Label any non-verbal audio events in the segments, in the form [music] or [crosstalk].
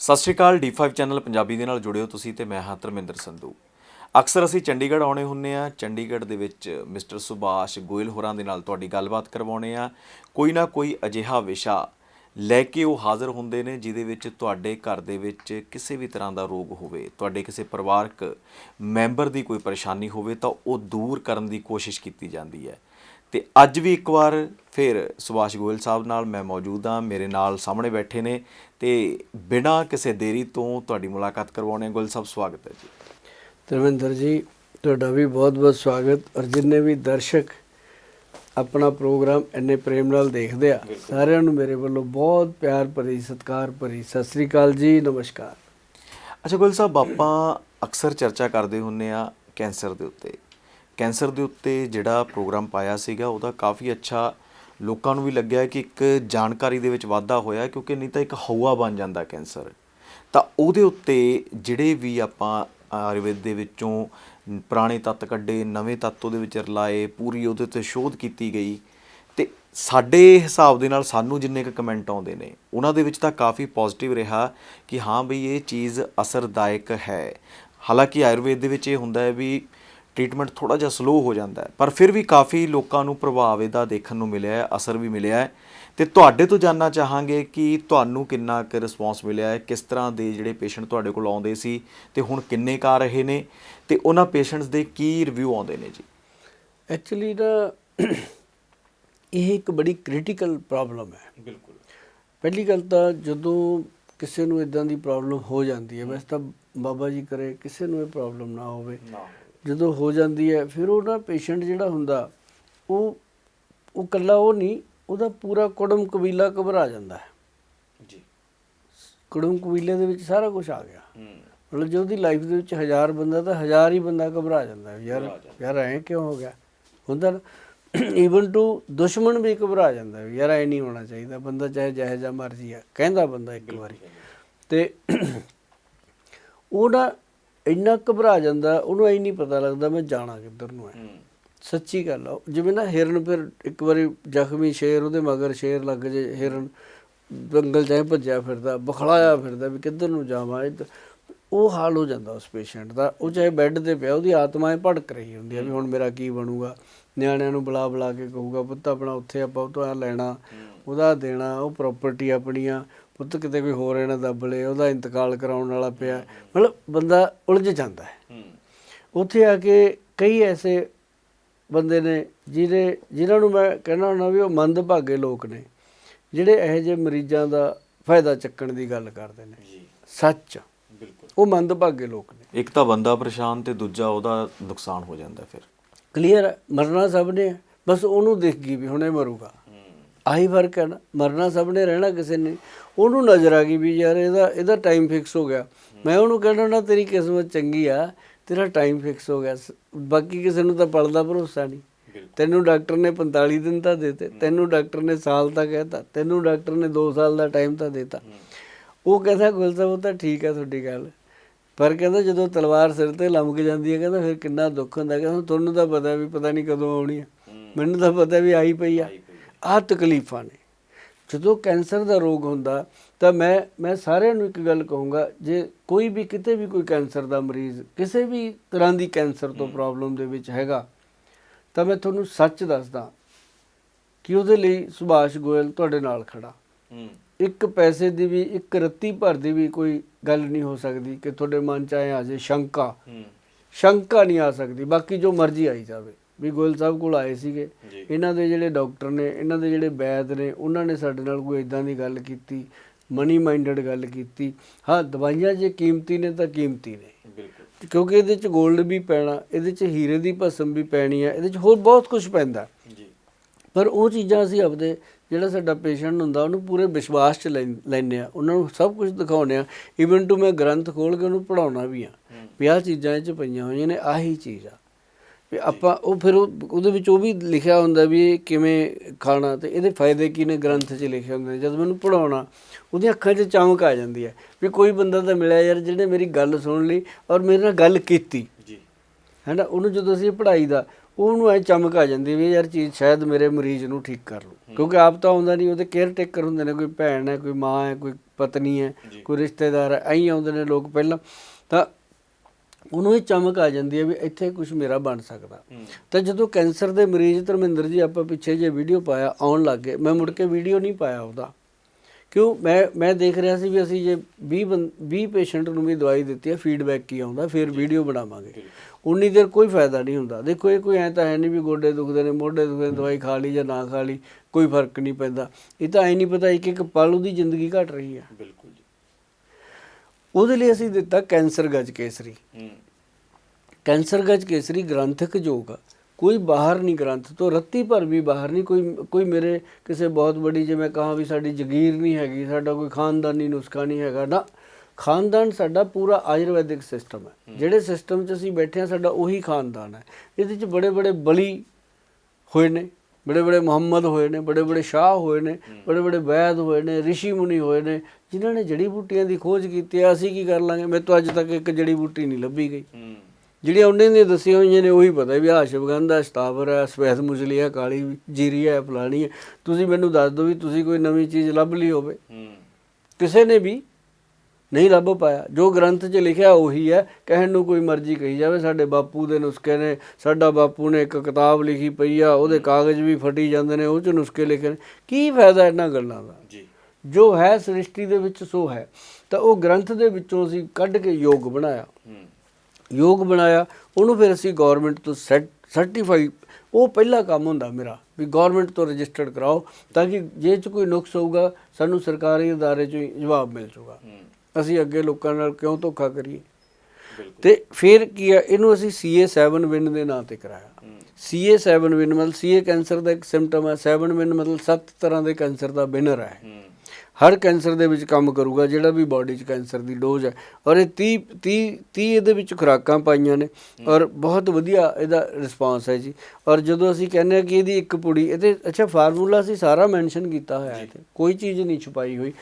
ਸਤਿ ਸ਼੍ਰੀ ਅਕਾਲ D5 channel Punjabi ਦੇ ਨਾਲ ਜੁੜਿਓ ਤੁਸੀਂ ਤੇ ਮੈਂ ਹਾਂ ਧਰਮਿੰਦਰ ਸੰਧੂ। ਅਕਸਰ ਅਸੀਂ ਚੰਡੀਗੜ੍ਹ ਆਉਣੇ ਹੁੰਨੇ ਆ, ਚੰਡੀਗੜ੍ਹ ਦੇ ਵਿੱਚ ਮਿਸਟਰ ਸੁਭਾਸ਼ ਗੋਇਲ ਹੋਰਾਂ ਦੇ ਨਾਲ ਤੁਹਾਡੀ ਗੱਲਬਾਤ ਕਰਵਾਉਣੇ ਆ। ਕੋਈ ਨਾ ਕੋਈ ਅਜਿਹਾ ਵਿਸ਼ਾ ਲੈ ਕੇ ਉਹ ਹਾਜ਼ਰ ਹੁੰਦੇ ਨੇ, ਜਿਹਦੇ ਵਿੱਚ ਤੁਹਾਡੇ ਘਰ ਦੇ ਵਿੱਚ ਕਿਸੇ ਵੀ ਤਰ੍ਹਾਂ ਦਾ ਰੋਗ ਹੋਵੇ, ਤੁਹਾਡੇ ਕਿਸੇ ਪਰਿਵਾਰਕ ਮੈਂਬਰ ਦੀ ਕੋਈ ਪਰੇਸ਼ਾਨੀ ਹੋਵੇ, ਤਾਂ ਉਹ ਦੂਰ ਕਰਨ ਦੀ ਕੋਸ਼ਿਸ਼ ਕੀਤੀ ਜਾਂਦੀ ਹੈ। ਤੇ ਅੱਜ ਵੀ ਇੱਕ ਵਾਰ ਫਿਰ ਸੁਭਾਸ਼ ਗੋਇਲ ਸਾਹਿਬ ਨਾਲ ਮੈਂ ਮੌਜੂਦ ਹਾਂ ਮੇਰੇ ਨਾਲ ਸਾਹਮਣੇ ਬੈਠੇ ਨੇ ਤੇ ਬਿਨਾਂ ਕਿਸੇ ਦੇਰੀ ਤੋਂ ਤੁਹਾਡੀ ਮੁਲਾਕਾਤ ਕਰਵਾਉਣੇ ਗੋਇਲ ਸਾਹਿਬ ਸਵਾਗਤ ਹੈ ਜੀ। ਧਰਮਿੰਦਰ ਜੀ ਤੁਹਾਡਾ ਵੀ ਬਹੁਤ-ਬਹੁਤ ਸਵਾਗਤ ਔਰ ਜਿੰਨੇ ਵੀ ਦਰਸ਼ਕ ਆਪਣਾ ਪ੍ਰੋਗਰਾਮ ਇੰਨੇ ਪ੍ਰੇਮ ਨਾਲ ਦੇਖਦੇ ਆ ਸਾਰਿਆਂ ਨੂੰ ਮੇਰੇ ਵੱਲੋਂ ਬਹੁਤ ਪਿਆਰ ਭਰੀ ਸਤਿਕਾਰ ਭਰੀ ਸਤਿ ਸ੍ਰੀ ਅਕਾਲ ਜੀ ਨਮਸਕਾਰ। ਅੱਛਾ ਗੋਇਲ ਸਾਹਿਬ ਆਪਾਂ ਅਕਸਰ ਚਰਚਾ ਕਰਦੇ ਹੁੰਨੇ ਆ ਕੈਂਸਰ ਦੇ ਉੱਤੇ। ਕੈਂਸਰ ਦੇ ਉੱਤੇ ਜਿਹੜਾ ਪ੍ਰੋਗਰਾਮ ਪਾਇਆ ਸੀਗਾ, ਉਹਦਾ ਕਾਫੀ ਅੱਛਾ ਲੋਕਾਂ ਨੂੰ ਵੀ ਲੱਗਿਆ ਕਿ ਇੱਕ ਜਾਣਕਾਰੀ ਦੇ ਵਿੱਚ ਵਾਧਾ ਹੋਇਆ, ਕਿਉਂਕਿ ਨਹੀਂ ਤਾਂ ਇੱਕ ਹਊਆ ਬਣ ਜਾਂਦਾ ਕੈਂਸਰ। ਤਾਂ ਉਹਦੇ ਉੱਤੇ ਜਿਹੜੇ ਵੀ ਆਪਾਂ ਆਯੁਰਵੇਦ ਦੇ ਵਿੱਚੋਂ ਪੁਰਾਣੇ ਤੱਤ ਕੱਢੇ, ਨਵੇਂ ਤੱਤ ਉਹਦੇ ਵਿੱਚ ਰਲਾਏ, ਪੂਰੀ ਉਹਦੇ 'ਤੇ ਸ਼ੋਧ ਕੀਤੀ ਗਈ, ਤੇ ਸਾਡੇ ਹਿਸਾਬ ਦੇ ਨਾਲ ਸਾਨੂੰ ਜਿੰਨੇ ਕੁ ਕਮੈਂਟ ਆਉਂਦੇ ਨੇ, ਉਹਨਾਂ ਦੇ ਵਿੱਚ ਤਾਂ ਕਾਫੀ ਪੋਜ਼ਿਟਿਵ ਰਿਹਾ ਕਿ ਹਾਂ ਬਈ ਇਹ ਚੀਜ਼ ਅਸਰਦਾਇਕ ਹੈ। ਹਾਲਾਂਕਿ ਆਯੁਰਵੇਦ ਦੇ ਵਿੱਚ ਇਹ ਹੁੰਦਾ ਹੈ ਵੀ ਟ੍ਰੀਟਮੈਂਟ ਥੋੜਾ ਜਿਹਾ ਸਲੋ ਹੋ ਜਾਂਦਾ ਹੈ ਪਰ ਫਿਰ ਵੀ ਕਾਫੀ ਲੋਕਾਂ ਨੂੰ ਪ੍ਰਭਾਵ ਇਹਦਾ ਦੇਖਣ ਨੂੰ ਮਿਲਿਆ ਹੈ ਅਸਰ ਵੀ ਮਿਲਿਆ ਹੈ। ਤੇ ਤੁਹਾਡੇ ਤੋਂ ਜਾਨਣਾ ਚਾਹਾਂਗੇ ਕਿ ਤੁਹਾਨੂੰ ਕਿੰਨਾ ਕੁ ਰਿਸਪੌਂਸ ਮਿਲਿਆ ਹੈ ਕਿਸ ਤਰ੍ਹਾਂ ਦੇ ਜਿਹੜੇ ਪੇਸ਼ੈਂਟ ਤੁਹਾਡੇ ਕੋਲ ਆਉਂਦੇ ਸੀ ਤੇ ਹੁਣ ਕਿੰਨੇ ਕੁ ਆ ਰਹੇ ਨੇ ਤੇ ਉਹਨਾਂ ਪੇਸ਼ੈਂਟਸ ਦੇ ਕੀ ਰਿਵਿਊ ਆਉਂਦੇ ਨੇ ਜੀ? ਐਕਚੁਅਲੀ ਨਾ [clears throat] ਇਹ ਇੱਕ ਬੜੀ ਕ੍ਰਿਟੀਕਲ ਪ੍ਰੋਬਲਮ ਹੈ। ਬਿਲਕੁਲ। ਪਹਿਲੀ ਗੱਲ ਤਾਂ ਜਦੋਂ ਕਿਸੇ ਨੂੰ ਇਦਾਂ ਦੀ ਪ੍ਰੋਬਲਮ ਹੋ ਜਾਂਦੀ ਹੈ ਵੈਸੇ ਤਾਂ ਬਾਬਾ ਜੀ ਕਰੇ ਕਿਸੇ ਨੂੰ ਇਹ ਪ੍ਰੋਬਲਮ ਨਾ ਹੋਵੇ। ਜਦੋਂ ਹੋ ਜਾਂਦੀ ਹੈ ਫਿਰ ਉਹ ਨਾ ਪੇਸ਼ੈਂਟ ਜਿਹੜਾ ਹੁੰਦਾ ਉਹ ਉਹ ਕੱਲਾ ਉਹ ਨਹੀਂ ਉਹਦਾ ਪੂਰਾ ਕੁੜਮ ਕਬੀਲਾ ਘਬਰਾ ਜਾਂਦਾ ਹੈ। ਜੀ। ਕੁੜਮ ਕਬੀਲੇ ਦੇ ਵਿੱਚ ਸਾਰਾ ਕੁਝ ਆ ਗਿਆ। ਮਤਲਬ ਜੇ ਉਹਦੀ ਲਾਈਫ ਦੇ ਵਿੱਚ ਹਜ਼ਾਰ ਬੰਦਾ ਤਾਂ ਹਜ਼ਾਰ ਹੀ ਬੰਦਾ ਘਬਰਾ ਜਾਂਦਾ ਯਾਰ ਯਾਰ ਐ ਕਿਉਂ ਹੋ ਗਿਆ? ਹੁੰਦਾ ਨਾ ਈਵਨ ਟੂ ਦੁਸ਼ਮਣ ਵੀ ਘਬਰਾ ਜਾਂਦਾ ਯਾਰ ਐ ਨਹੀਂ ਹੋਣਾ ਚਾਹੀਦਾ। ਬੰਦਾ ਚਾਹੇ ਜਿਹੋ ਜਿਹਾ ਮਰਜ਼ੀ ਆ ਕਹਿੰਦਾ ਬੰਦਾ ਇੱਕ ਵਾਰੀ। ਤੇ ਉਹ ਨਾ ਇੰਨਾ ਘਬਰਾ ਜਾਂਦਾ ਉਹਨੂੰ ਐ ਨਹੀਂ ਪਤਾ ਲੱਗਦਾ ਮੈਂ ਜਾਣਾ ਕਿੱਧਰ ਨੂੰ ਹੈ। ਸੱਚੀ ਗੱਲ ਆ। ਜਿਵੇਂ ਨਾ ਹਿਰਨ ਫਿਰ ਇੱਕ ਵਾਰੀ ਜ਼ਖਮੀ ਸ਼ੇਰ ਉਹਦੇ ਮਗਰ ਸ਼ੇਰ ਲੱਗ ਜੇ ਹਿਰਨ ਜੰਗਲ ਚਾਹੇ ਭੱਜਿਆ ਫਿਰਦਾ ਬਖਲਾਇਆ ਫਿਰਦਾ ਵੀ ਕਿੱਧਰ ਨੂੰ ਜਾਵਾਂ ਇੱਧਰ। ਉਹ ਹਾਲ ਹੋ ਜਾਂਦਾ ਉਸ ਪੇਸ਼ੈਂਟ ਦਾ। ਉਹ ਚਾਹੇ ਬੈੱਡ ਤੇ ਪਿਆ ਉਹਦੀ ਆਤਮਾ ਇਹ ਭੜਕ ਰਹੀ ਹੁੰਦੀ ਆ ਵੀ ਹੁਣ ਮੇਰਾ ਕੀ ਬਣੂਗਾ? ਨਿਆਣਿਆਂ ਨੂੰ ਬੁਲਾ ਬੁਲਾ ਕੇ ਕਹੂਗਾ ਪੁੱਤ ਆਪਣਾ ਉੱਥੇ ਆਪਾਂ ਉਹ ਤੋਂ ਆ ਲੈਣਾ ਉਹਦਾ ਦੇਣਾ ਉਹ ਪ੍ਰਾਪਰਟੀ ਆਪਣੀਆਂ ਪੁੱਤ ਕਿਤੇ ਕੋਈ ਹੋਰ ਇਹਨਾਂ ਦੱਬ ਲੇ ਉਹਦਾ ਇੰਤਕਾਲ ਕਰਾਉਣ ਵਾਲਾ ਪਿਆ। ਮਤਲਬ ਬੰਦਾ ਉਲਝ ਜਾਂਦਾ ਹੈ। ਉੱਥੇ ਆ ਕੇ ਕਈ ਐਸੇ ਬੰਦੇ ਨੇ ਜਿਹਦੇ ਜਿਨ੍ਹਾਂ ਨੂੰ ਮੈਂ ਕਹਿਣਾ ਹੁੰਦਾ ਵੀ ਉਹ ਮੰਦਭਾਗੇ ਲੋਕ ਨੇ ਜਿਹੜੇ ਇਹੋ ਜਿਹੇ ਮਰੀਜ਼ਾਂ ਦਾ ਫਾਇਦਾ ਚੱਕਣ ਦੀ ਗੱਲ ਕਰਦੇ ਨੇ। ਜੀ। ਸੱਚ। ਬਿਲਕੁਲ। ਉਹ ਮੰਦਭਾਗੇ ਲੋਕ ਨੇ। ਇੱਕ ਤਾਂ ਬੰਦਾ ਪਰੇਸ਼ਾਨ ਤੇ ਦੂਜਾ ਉਹਦਾ ਨੁਕਸਾਨ ਹੋ ਜਾਂਦਾ ਫਿਰ। ਕਲੀਅਰ ਮਰਨਾ ਸਭ ਨੇ। ਬਸ ਉਹਨੂੰ ਦਿਖ ਗਈ ਵੀ ਹੁਣੇ ਮਰੂਗਾ। ਆਹੀ ਫ਼ਰਕ ਹੈ ਨਾ ਮਰਨਾ ਸਭ ਨੇ ਰਹਿਣਾ ਕਿਸੇ ਨੇ। ਉਹਨੂੰ ਨਜ਼ਰ ਆ ਗਈ ਵੀ ਯਾਰ ਇਹਦਾ ਇਹਦਾ ਟਾਈਮ ਫਿਕਸ ਹੋ ਗਿਆ। ਮੈਂ ਉਹਨੂੰ ਕਹਿੰਦਾ ਨਾ ਤੇਰੀ ਕਿਸਮਤ ਚੰਗੀ ਆ ਤੇਰਾ ਟਾਈਮ ਫਿਕਸ ਹੋ ਗਿਆ। ਬਾਕੀ ਕਿਸੇ ਨੂੰ ਤਾਂ ਪਲਦਾ ਭਰੋਸਾ ਨਹੀਂ। ਤੈਨੂੰ ਡਾਕਟਰ ਨੇ 45 ਦਿਨ ਤਾਂ ਦੇਤੇ। ਤੈਨੂੰ ਡਾਕਟਰ ਨੇ ਸਾਲ ਤਾਂ ਕਹਿਤਾ ਤੈਨੂੰ ਡਾਕਟਰ ਨੇ 2 ਸਾਲ ਦਾ ਟਾਈਮ ਤਾਂ ਦੇਤਾ। ਉਹ ਕਹਿੰਦਾ ਗੁਲ ਸਾਹਿਬ ਉਹ ਤਾਂ ਠੀਕ ਹੈ ਤੁਹਾਡੀ ਗੱਲ। ਪਰ ਕਹਿੰਦਾ ਜਦੋਂ ਤਲਵਾਰ ਸਿਰ ਤੇ ਲੰਮਕ ਜਾਂਦੀ ਹੈ ਕਹਿੰਦਾ ਫਿਰ ਕਿੰਨਾ ਦੁੱਖ ਹੁੰਦਾ। ਕਹਿੰਦਾ ਤੁਹਾਨੂੰ ਤਾਂ ਪਤਾ ਵੀ ਪਤਾ ਨਹੀਂ ਕਦੋਂ ਆਉਣੀ ਹੈ। ਮੈਨੂੰ ਤਾਂ ਪਤਾ ਵੀ ਆਈ ਪਈ ਆ। ਆਹ ਤਕਲੀਫਾਂ ਨੇ। ਜਦੋਂ ਕੈਂਸਰ ਦਾ ਰੋਗ ਹੁੰਦਾ ਤਾਂ ਮੈਂ ਮੈਂ ਸਾਰਿਆਂ ਨੂੰ ਇੱਕ ਗੱਲ ਕਹੂੰਗਾ ਜੇ ਕੋਈ ਵੀ ਕਿਤੇ ਵੀ ਕੋਈ ਕੈਂਸਰ ਦਾ ਮਰੀਜ਼ ਕਿਸੇ ਵੀ ਤਰ੍ਹਾਂ ਦੀ ਕੈਂਸਰ ਤੋਂ ਪ੍ਰੋਬਲਮ ਦੇ ਵਿੱਚ ਹੈਗਾ ਤਾਂ ਮੈਂ ਤੁਹਾਨੂੰ ਸੱਚ ਦੱਸਦਾ ਕਿ ਉਹਦੇ ਲਈ ਸੁਭਾਸ਼ ਗੋਇਲ ਤੁਹਾਡੇ ਨਾਲ ਖੜਾ। ਇੱਕ ਪੈਸੇ ਦੀ ਵੀ ਇੱਕ ਰੱਤੀ ਭਰ ਦੀ ਵੀ ਕੋਈ ਗੱਲ ਨਹੀਂ ਹੋ ਸਕਦੀ ਕਿ ਤੁਹਾਡੇ ਮਨ ਚ ਆਏ ਆ ਜੇ ਸ਼ੰਕਾ। ਸ਼ੰਕਾ ਨਹੀਂ ਆ ਸਕਦੀ ਬਾਕੀ ਜੋ ਮਰਜ਼ੀ ਆਈ ਜਾਵੇ। ਵੀ ਗੋਇਲ ਸਾਹਿਬ ਕੋਲ ਆਏ ਸੀਗੇ। ਇਹਨਾਂ ਦੇ ਜਿਹੜੇ ਡਾਕਟਰ ਨੇ ਇਹਨਾਂ ਦੇ ਜਿਹੜੇ ਵੈਦ ਨੇ ਉਹਨਾਂ ਨੇ ਸਾਡੇ ਨਾਲ ਕੋਈ ਇਦਾਂ ਦੀ ਗੱਲ ਕੀਤੀ ਮਨੀ ਮਾਈਂਡਡ ਗੱਲ ਕੀਤੀ। ਹਾਂ ਦਵਾਈਆਂ ਜੇ ਕੀਮਤੀ ਨੇ ਤਾਂ ਕੀਮਤੀ ਨੇ। ਬਿਲਕੁਲ। ਕਿਉਂਕਿ ਇਹਦੇ ਚ 골ਡ ਵੀ ਪੈਣਾ ਇਹਦੇ ਚ ਹੀਰੇ ਦੀ ਭਸਮ ਵੀ ਪੈਣੀ ਹੈ ਇਹਦੇ ਚ ਹੋਰ ਬਹੁਤ ਕੁਝ ਪੈਂਦਾ। ਜੀ। ਪਰ ਉਹ ਚੀਜ਼ਾਂ ਅਸੀਂ ਆਪਦੇ ਜਿਹੜਾ ਸਾਡਾ ਪੇਸ਼ੈਂਟ ਹੁੰਦਾ ਉਹਨੂੰ ਪੂਰੇ ਵਿਸ਼ਵਾਸ ਚ ਲੈਂ- ਲੈਂਦੇ ਆ। ਉਹਨਾਂ ਨੂੰ ਸਭ ਕੁਝ ਦਿਖਾਉਂਦੇ ਆ। ਇਵਨ ਟੂ ਮੈਂ ਗ੍ਰੰਥ ਖੋਲ ਕੇ ਉਹਨੂੰ ਪੜਾਉਣਾ ਵੀ ਆ। ਵੀ ਆਹ ਚੀਜ਼ਾਂ ਇਹ ਚ ਪਈਆਂ ਹੋਈਆਂ ਨੇ ਆਹੀ ਚੀਜ਼ ਆ। ਵੀ ਆਪਾਂ ਉਹ ਫਿਰ ਉਹ- ਉਹਦੇ ਵਿੱਚ ਉਹ ਵੀ ਲਿਖਿਆ ਹੁੰਦਾ ਵੀ ਕਿਵੇਂ ਖਾਣਾ ਤੇ ਇਹਦੇ ਫਾਇਦੇ ਕੀ ਨੇ ਗ੍ਰੰਥ 'ਚ ਲਿਖੇ ਹੁੰਦੇ। ਨੇ ਜਦ ਮੈਨੂੰ ਪੜਾਉਣਾ ਉਹਦੀਆਂ ਅੱਖਾਂ 'ਚ ਚਮਕ ਆ ਜਾਂਦੀ ਹੈ ਵੀ ਕੋਈ ਬੰਦਾ ਤਾਂ ਮਿਲਿਆ ਯਾਰ ਜਿਹਨੇ ਮੇਰੀ ਗੱਲ ਸੁਣ ਲਈ ਔਰ ਮੇਰੇ ਨਾਲ ਗੱਲ ਕੀਤੀ। ਜੀ। ਹੈਨਾ? ਉਹਨੂੰ ਜਦੋਂ ਅਸੀਂ ਪੜ੍ਹਾਈ ਦਾ ਉਹਨੂੰ ਐ ਚਮਕ ਆ ਜਾਂਦੀ ਵੀ ਯਾਰ ਚੀਜ਼ ਸ਼ਾਇਦ ਮੇਰੇ ਮਰੀਜ਼ ਨੂੰ ਠੀਕ ਕਰ ਲੂ ਕਿਉਂਕਿ ਆਪ ਤਾਂ ਆਉਂਦਾ ਨਹੀਂ ਉਹਦੇ ਕੇਅਰ ਟੇਕਰ ਹੁੰਦੇ ਨੇ ਕੋਈ ਭੈਣ ਹੈ ਕੋਈ ਮਾਂ ਹੈ ਕੋਈ ਪਤਨੀ ਹੈ ਕੋਈ ਰਿਸ਼ਤੇਦਾਰ ਹੈ ਐਂ ਆਉਂਦੇ ਨੇ ਲੋਕ ਪਹਿਲਾਂ। ਤਾਂ ਉਹਨੂੰ ਇਹ ਚਮਕ ਆ ਜਾਂਦੀ ਹੈ ਵੀ ਇੱਥੇ ਕੁਝ ਮੇਰਾ ਬਣ ਸਕਦਾ। ਤਾਂ ਜਦੋਂ ਕੈਂਸਰ ਦੇ ਮਰੀਜ਼ ਧਰਮਿੰਦਰ ਜੀ ਆਪਾਂ ਪਿੱਛੇ ਜੇ ਵੀਡੀਓ ਪਾਇਆ ਆਉਣ ਲੱਗ ਗਏ ਮੈਂ ਮੁੜ ਕੇ ਵੀਡੀਓ ਨਹੀਂ ਪਾਇਆ ਉਹਦਾ। ਕਿਉਂ? ਮੈਂ ਮੈਂ ਦੇਖ ਰਿਹਾ ਸੀ ਵੀ ਅਸੀਂ ਜੇ 20 ਬੰ- 20 ਪੇਸ਼ੈਂਟ ਨੂੰ ਵੀ ਦਵਾਈ ਦਿੱਤੀ ਹੈ ਫੀਡਬੈਕ ਕੀ ਆਉਂਦਾ ਫਿਰ ਵੀਡੀਓ ਬਣਾਵਾਂਗੇ। ਉਨੀ ਦੇਰ ਕੋਈ ਫਾਇਦਾ ਨਹੀਂ ਹੁੰਦਾ। ਦੇਖੋ ਇਹ ਕੋਈ ਐ ਤਾਂ ਹੈ ਨਹੀਂ ਵੀ ਗੋਡੇ ਦੁਖਦੇ ਨੇ ਮੋਢੇ ਦੁਖਦੇ ਨੇ ਦਵਾਈ ਖਾ ਲਈ ਜਾਂ ਨਾ ਖਾ ਲਈ ਕੋਈ ਫ਼ਰਕ ਨਹੀਂ ਪੈਂਦਾ। ਇਹ ਤਾਂ ਐ ਨਹੀਂ ਪਤਾ ਇੱਕ ਇੱਕ ਪਲ ਉਹਦੀ ਜ਼ਿੰਦਗੀ ਘਟ ਰਹੀ ਹੈ। ਬਿਲਕੁਲ ਉਹਦੇ ਲਈ ਅਸੀਂ ਦਿੱਤਾ ਕੈਂਸਰ ਗਜ ਕੇਸਰੀ। ਹੂੰ। ਕੈਂਸਰ ਗਜ ਕੇਸਰੀ ਗ੍ਰੰਥਕ ਆ। ਕੋਈ ਬਾਹਰ ਨਹੀਂ ਗ੍ਰੰਥ ਤੋਂ ਰੱਤੀ ਭਰ ਵੀ ਬਾਹਰ ਨਹੀਂ। ਕੋਈ ਕੋਈ ਮੇਰੇ ਕਿਸੇ ਬਹੁਤ ਬੜੀ ਜਿਵੇਂ ਕਹਾਂ ਵੀ ਸਾਡੀ ਜਗੀਰ ਨਹੀਂ ਹੈਗੀ ਸਾਡਾ ਕੋਈ ਖਾਨਦਾਨੀ ਨੁਸਖਾ ਨਹੀਂ ਹੈਗਾ। ਨਾ ਖਾਨਦਾਨ ਸਾਡਾ ਪੂਰਾ ਆਯੁਰਵੈਦਿਕ ਸਿਸਟਮ ਹੈ। ਜਿਹੜੇ ਸਿਸਟਮ 'ਚ ਅਸੀਂ ਬੈਠੇ ਹਾਂ ਸਾਡਾ ਉਹੀ ਖਾਨਦਾਨ ਹੈ। ਇਹਦੇ 'ਚ ਬੜੇ ਬੜੇ ਬਲੀ ਹੋਏ ਨੇ। ਬੜੇ ਬੜੇ ਮੁਹੰਮਦ ਹੋਏ ਨੇ ਬੜੇ ਬੜੇ ਸ਼ਾਹ ਹੋਏ ਨੇ ਬੜੇ ਬੜੇ ਵੈਦ ਹੋਏ ਨੇ ਰਿਸ਼ੀ ਮੁਨੀ ਹੋਏ ਨੇ ਜਿਨ੍ਹਾਂ ਨੇ ਜੜੀ ਬੂਟੀਆਂ ਦੀ ਖੋਜ ਕੀਤੀ ਹੈ ਅਸੀਂ ਕੀ ਕਰ ਲਾਂਗੇ? ਮੇਰੇ ਤੋਂ ਅੱਜ ਤੱਕ ਇੱਕ ਜੜੀ ਬੂਟੀ ਨਹੀਂ ਲੱਭੀ ਗਈ। ਜਿਹੜੀਆਂ ਉਹਨੇ ਦੀਆਂ ਦੱਸੀਆਂ ਹੋਈਆਂ ਨੇ ਉਹੀ ਪਤਾ ਵੀ ਆਹ ਸ਼ਿਵਗੰਧ ਸਤਾਵਰ ਹੈ ਸਵੈਦ ਮੁਜਲੀ ਹੈ ਕਾਲੀ ਜੀਰੀ ਹੈ ਫਲਾਣੀ ਹੈ ਤੁਸੀਂ ਮੈਨੂੰ ਦੱਸ ਦਿਓ ਵੀ ਤੁਸੀਂ ਕੋਈ ਨਵੀਂ ਚੀਜ਼ ਲੱਭ ਲਈ ਹੋਵੇ। ਕਿਸੇ ਨੇ ਵੀ ਨਹੀਂ ਲੱਭ ਪਾਇਆ। ਜੋ ਗ੍ਰੰਥ 'ਚ ਲਿਖਿਆ ਉਹੀ ਹੈ। ਕਹਿਣ ਨੂੰ ਕੋਈ ਮਰਜ਼ੀ ਕਹੀ ਜਾਵੇ। ਸਾਡੇ ਬਾਪੂ ਦੇ ਨੁਸਖੇ ਨੇ ਸਾਡਾ ਬਾਪੂ ਨੇ ਇੱਕ ਕਿਤਾਬ ਲਿਖੀ ਪਈ ਆ ਉਹਦੇ ਕਾਗਜ਼ ਵੀ ਫਟੀ ਜਾਂਦੇ ਨੇ ਉਹ 'ਚ ਨੁਸਖੇ ਲਿਖੇ ਨੇ। ਕੀ ਫਾਇਦਾ ਇਹਨਾਂ ਗੱਲਾਂ ਦਾ? ਜੀ। ਜੋ ਹੈ ਸ੍ਰਿਸ਼ਟੀ ਦੇ ਵਿੱਚ ਸੋ ਹੈ। ਤਾਂ ਉਹ ਗ੍ਰੰਥ ਦੇ ਵਿੱਚੋਂ ਅਸੀਂ ਕੱਢ ਕੇ ਯੋਗ ਬਣਾਇਆ। ਯੋਗ ਬਣਾਇਆ। ਉਹਨੂੰ ਫਿਰ ਅਸੀਂ ਗਵਰਨਮੈਂਟ ਤੋਂ ਸਰਟੀਫਾਈ ਉਹ ਪਹਿਲਾ ਕੰਮ ਹੁੰਦਾ ਮੇਰਾ ਵੀ ਗਵਰਨਮੈਂਟ ਤੋਂ ਰਜਿਸਟਰਡ ਕਰਾਓ ਤਾਂ ਕਿ ਜੇ ਚ ਕੋਈ ਨੁਕਸ ਹੋਊਗਾ ਸਾਨੂੰ ਸਰਕਾਰੀ ਅਦਾਰੇ ਚੋਂ ਜਵਾਬ ਮਿਲ ਜਾਊਗਾ। ਹੂੰ। ਅਸੀਂ ਅੱਗੇ ਲੋਕਾਂ ਨਾਲ ਕਿਉਂ ਧੋਖਾ ਕਰੀਏ? ਤੇ ਫਿਰ ਕੀ ਹੈ ਇਹਨੂੰ ਅਸੀਂ CA7 ਵਿਨ ਦੇ ਨਾਂ ਤੇ ਕਰਾਇਆ। ਹੂੰ। CA7 ਵਿਨ ਮਤਲਬ CA ਕੈਂਸਰ ਦਾ ਇੱਕ ਸਿੰਪਟਮ ਹੈ 7 ਵਿਨ ਮਤਲਬ 7 ਤਰ੍ਹਾਂ ਦੇ ਕੈਂਸਰ ਦਾ ਵਿਨਰ ਹੈ ਹੂੰ। ਹਰ ਕੈਂਸਰ ਦੇ ਵਿੱਚ ਕੰਮ ਕਰੂਗਾ ਜਿਹੜਾ ਵੀ ਬਾਡੀ 'ਚ ਕੈਂਸਰ ਦੀ ਡੋਜ਼ ਹੈ ਔਰ ਇਹ 30 30 30 ਇਹਦੇ ਵਿੱਚ ਖੁਰਾਕਾਂ ਪਾਈਆਂ ਨੇ। ਔਰ ਬਹੁਤ ਵਧੀਆ ਇਹਦਾ ਰਿਸਪਾਂਸ ਹੈ ਜੀ। ਔਰ ਜਦੋਂ ਅਸੀਂ ਕਹਿੰਦੇ ਆ ਕਿ ਇਹਦੀ ਇੱਕ ਪੁੜੀ ਇਹਦੇ ਅੱਛਾ ਫਾਰਮੂਲਾ ਅਸੀਂ ਸਾਰਾ ਮੈਂਸ਼ਨ ਕੀਤਾ ਹੋਇਆ ਹੈ ਤੇ ਕੋਈ ਚੀਜ਼ ਨਹੀਂ ਛੁਪਾਈ ਹੋਈ।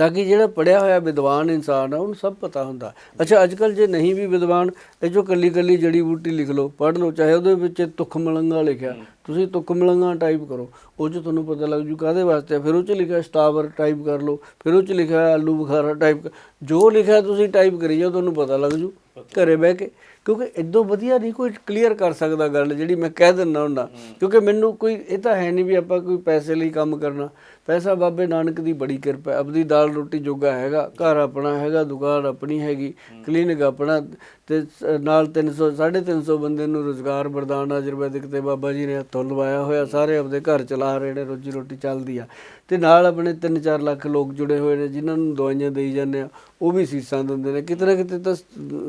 ਤਾਂ ਕਿ ਜਿਹੜਾ ਪੜਿਆ ਹੋਇਆ ਵਿਦਵਾਨ ਇਨਸਾਨ ਆ, ਉਹਨੂੰ ਸਭ ਪਤਾ ਹੁੰਦਾ। ਅੱਛਾ ਅੱਜ ਕੱਲ ਜੇ ਨਹੀਂ ਵੀ ਵਿਦਵਾਨ, ਇਹ ਜੋ ਕੱਲੀ ਕੱਲੀ ਜੜੀ ਬੂਟੀ ਲਿਖ ਲਓ, ਪੜ੍ਹ ਲਓ, ਚਾਹੇ ਉਹਦੇ ਵਿੱਚ ਤੁਖ ਮਲੰਗਾ ਲਿਖਿਆ, ਤੁਸੀਂ ਤੁਖ ਮਲੰਗਾ ਟਾਈਪ ਕਰੋ, ਉਹ 'ਚ ਤੁਹਾਨੂੰ ਪਤਾ ਲੱਗ ਜੂ ਕਾਦੇ ਵਾਸਤੇ ਫਿਰ ਉਹ 'ਚ ਲਿਖਿਆ ਸਟਾਵਰ ਟਾਈਪ ਕਰ ਲਓ, ਫਿਰ ਉਹ 'ਚ ਲਿਖਿਆ ਆਲੂ ਬੁਖਾਰਾ ਟਾਈਪ ਜੋ ਲਿਖਿਆ ਤੁਸੀਂ ਟਾਈਪ ਕਰੀ ਜਾਓ, ਤੁਹਾਨੂੰ ਪਤਾ ਲੱਗ ਜੂ। ਘਰੇ ਬਹਿ ਕੇ ਕਿਉਂਕਿ ਇਦੋਂ ਵਧੀਆ ਨਹੀਂ ਕੋਈ ਕਲੀਅਰ ਕਰ ਸਕਦਾ ਗੱਲ ਜਿਹੜੀ ਮੈਂ ਕਹਿ ਦਿੰਦਾ ਹੁੰਦਾ। ਕਿਉਂਕਿ ਮੈਨੂੰ ਕੋਈ ਇਹ ਤਾਂ ਹੈ ਨਹੀਂ ਵੀ ਆਪਾਂ ਕੋਈ ਪੈਸੇ ਲਈ ਕੰਮ ਕਰਨਾ। ਪੈਸਾ ਬਾਬੇ ਨਾਨਕ ਦੀ ਬੜੀ ਕਿਰਪਾ ਹੈ। ਆਪਦੀ ਦਾਲ ਰੋਟੀ ਜੋਗਾ ਹੈਗਾ ਘਰ ਆਪਣਾ ਹੈਗਾ ਦੁਕਾਨ ਆਪਣੀ ਹੈਗੀ ਕਲੀਨਿਕ ਆਪਣਾ ਤੇ ਨਾਲ 300 350 ਬੰਦੇ ਨੂੰ ਰੋਜ਼ਗਾਰ ਵਰਦਾਨ ਆਯੁਰਵੈਦਿਕ ਤੇ ਬਾਬਾ ਜੀ ਨੇ ਹੱਥੋਂ ਲਵਾਇਆ ਹੋਇਆ ਸਾਰੇ ਆਪਦੇ ਘਰ ਚਲਾ ਰਹੇ ਨੇ ਰੋਜੀ ਰੋਟੀ ਚੱਲਦੀ ਆ। ਤੇ ਨਾਲ ਆਪਣੇ 3-4 ਲੱਖ ਲੋਕ ਜੁੜੇ ਹੋਏ ਨੇ ਜਿਨ੍ਹਾਂ ਨੂੰ ਦਵਾਈਆਂ ਦੇਈ ਜਾਂਦੇ ਆ ਉਹ ਵੀ ਸੀਸਾਂ ਦਿੰਦੇ ਨੇ। ਕਿਤੇ ਨਾ ਕਿਤੇ ਤਾਂ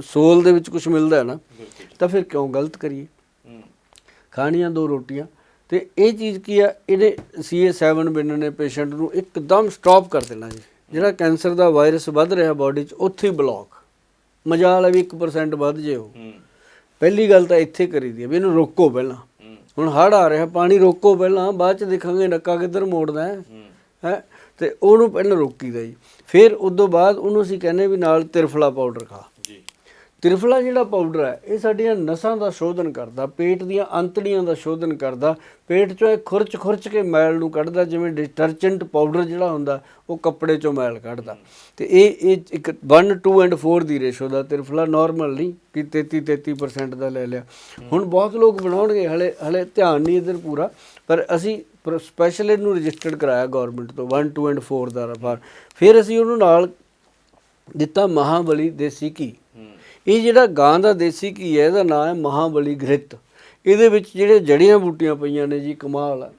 ਸੋਲ ਦੇ ਵਿੱਚ ਕੁਝ ਮਿਲਦਾ ਹੈ ਨਾ ਤਾਂ ਫਿਰ ਕਿਉਂ ਗਲਤ ਕਰੀਏ? ਖਾਣੀਆਂ ਦੋ ਰੋਟੀਆਂ। ਤੇ ਇਹ ਚੀਜ਼ ਕੀ ਆ ਇਹਨੇ CA7 ਬਿਨ ਨੇ ਪੇਸ਼ੈਂਟ ਨੂੰ ਇੱਕਦਮ ਸਟਾਪ ਕਰ ਦੇਣਾ ਜੀ। ਜਿਹੜਾ ਕੈਂਸਰ ਦਾ ਵਾਇਰਸ ਵੱਧ ਰਿਹਾ ਬਾਡੀ 'ਚ ਉੱਥੇ ਹੀ ਬਲੌਕ ਮਜਾਲ ਹੈ ਵੀ 1% ਵੱਧ ਜੇ ਉਹ। ਹੂੰ। ਪਹਿਲੀ ਗੱਲ ਤਾਂ ਇੱਥੇ ਕਰੀਦੀ ਹੈ ਵੀ ਇਹਨੂੰ ਰੋਕੋ ਪਹਿਲਾਂ। ਹੁਣ ਹੜ ਆ ਰਿਹਾ ਪਾਣੀ ਰੋਕੋ ਪਹਿਲਾਂ ਬਾਅਦ ਚ ਦੇਖਾਂਗੇ ਨੱਕਾ ਕਿੱਧਰ ਮੋੜਦਾ ਹੈ। ਹੂੰ? ਤੇ ਉਹਨੂੰ ਪਹਿਲਾਂ ਰੋਕੀਦਾ ਜੀ। ਫਿਰ ਉਸ ਤੋਂ ਬਾਅਦ ਉਹਨੂੰ ਅਸੀਂ ਕਹਿੰਦੇ ਵੀ ਨਾਲ ਤਿਰਫਲਾ ਪਾਊਡਰ ਖਾ। ਜੀ। ਤਿਰਫਲਾ ਜਿਹੜਾ ਪਾਊਡਰ ਹੈ ਇਹ ਸਾਡੀਆਂ ਨਸਾਂ ਦਾ ਸ਼ੋਧਨ ਕਰਦਾ ਪੇਟ ਦੀਆਂ ਅੰਤੜੀਆਂ ਦਾ ਸ਼ੋਧਨ ਕਰਦਾ। ਪੇਟ ਚੋਂ ਇਹ ਖੁਰਚ ਖੁਰਚ ਕੇ ਮੈਲ ਨੂੰ ਕੱਢਦਾ ਜਿਵੇਂ ਡਿਟਰਜੈਂਟ ਪਾਊਡਰ ਜਿਹੜਾ ਹੁੰਦਾ ਉਹ ਕੱਪੜੇ ਚੋਂ ਮੈਲ ਕੱਢਦਾ। ਤੇ ਇਹ ਇਹ ਇੱਕ 1 2 ਐਂਡ 4 ਦੀ ਰੇਸ਼ੋ ਦਾ ਤਿਰਫਲਾ ਨਾਰਮਲ ਨਹੀਂ ਕਿ 33 33% ਦਾ ਲੈ ਲਿਆ। ਹੁਣ ਬਹੁਤ ਲੋਕ ਬਣਾਉਣਗੇ ਹਲੇ ਹਲੇ ਧਿਆਨ ਨਹੀਂ ਇਧਰ ਪੂਰਾ ਪਰ ਅਸੀਂ ਸਪੈਸ਼ਲ ਇਹਨੂੰ ਰਜਿਸਟਰਡ ਕਰਾਇਆ ਗਵਰਨਮੈਂਟ ਤੋਂ 1 2 ਐਂਡ 4 ਦਾ ਰਫਾਰ ਫਿਰ ਅਸੀਂ ਉਹਨੂੰ ਨਾਲ ਦਿੱਤਾ ਮਹਾਬਲੀ ਦੇਸੀ ਘੀ। ਇਹ ਜਿਹੜਾ ਗਾਂ ਦਾ ਦੇਸੀ ਘੀ ਹੈ, ਇਹਦਾ ਨਾਮ ਹੈ ਮਹਾਬਲੀ ਘ੍ਰਿਤ। ਇਹਦੇ ਵਿੱਚ ਜਿਹੜੇ ਜੜੀਆਂ ਬੂਟੀਆਂ ਪਈਆਂ ਨੇ ਜੀ, ਕਮਾਲ ਆ।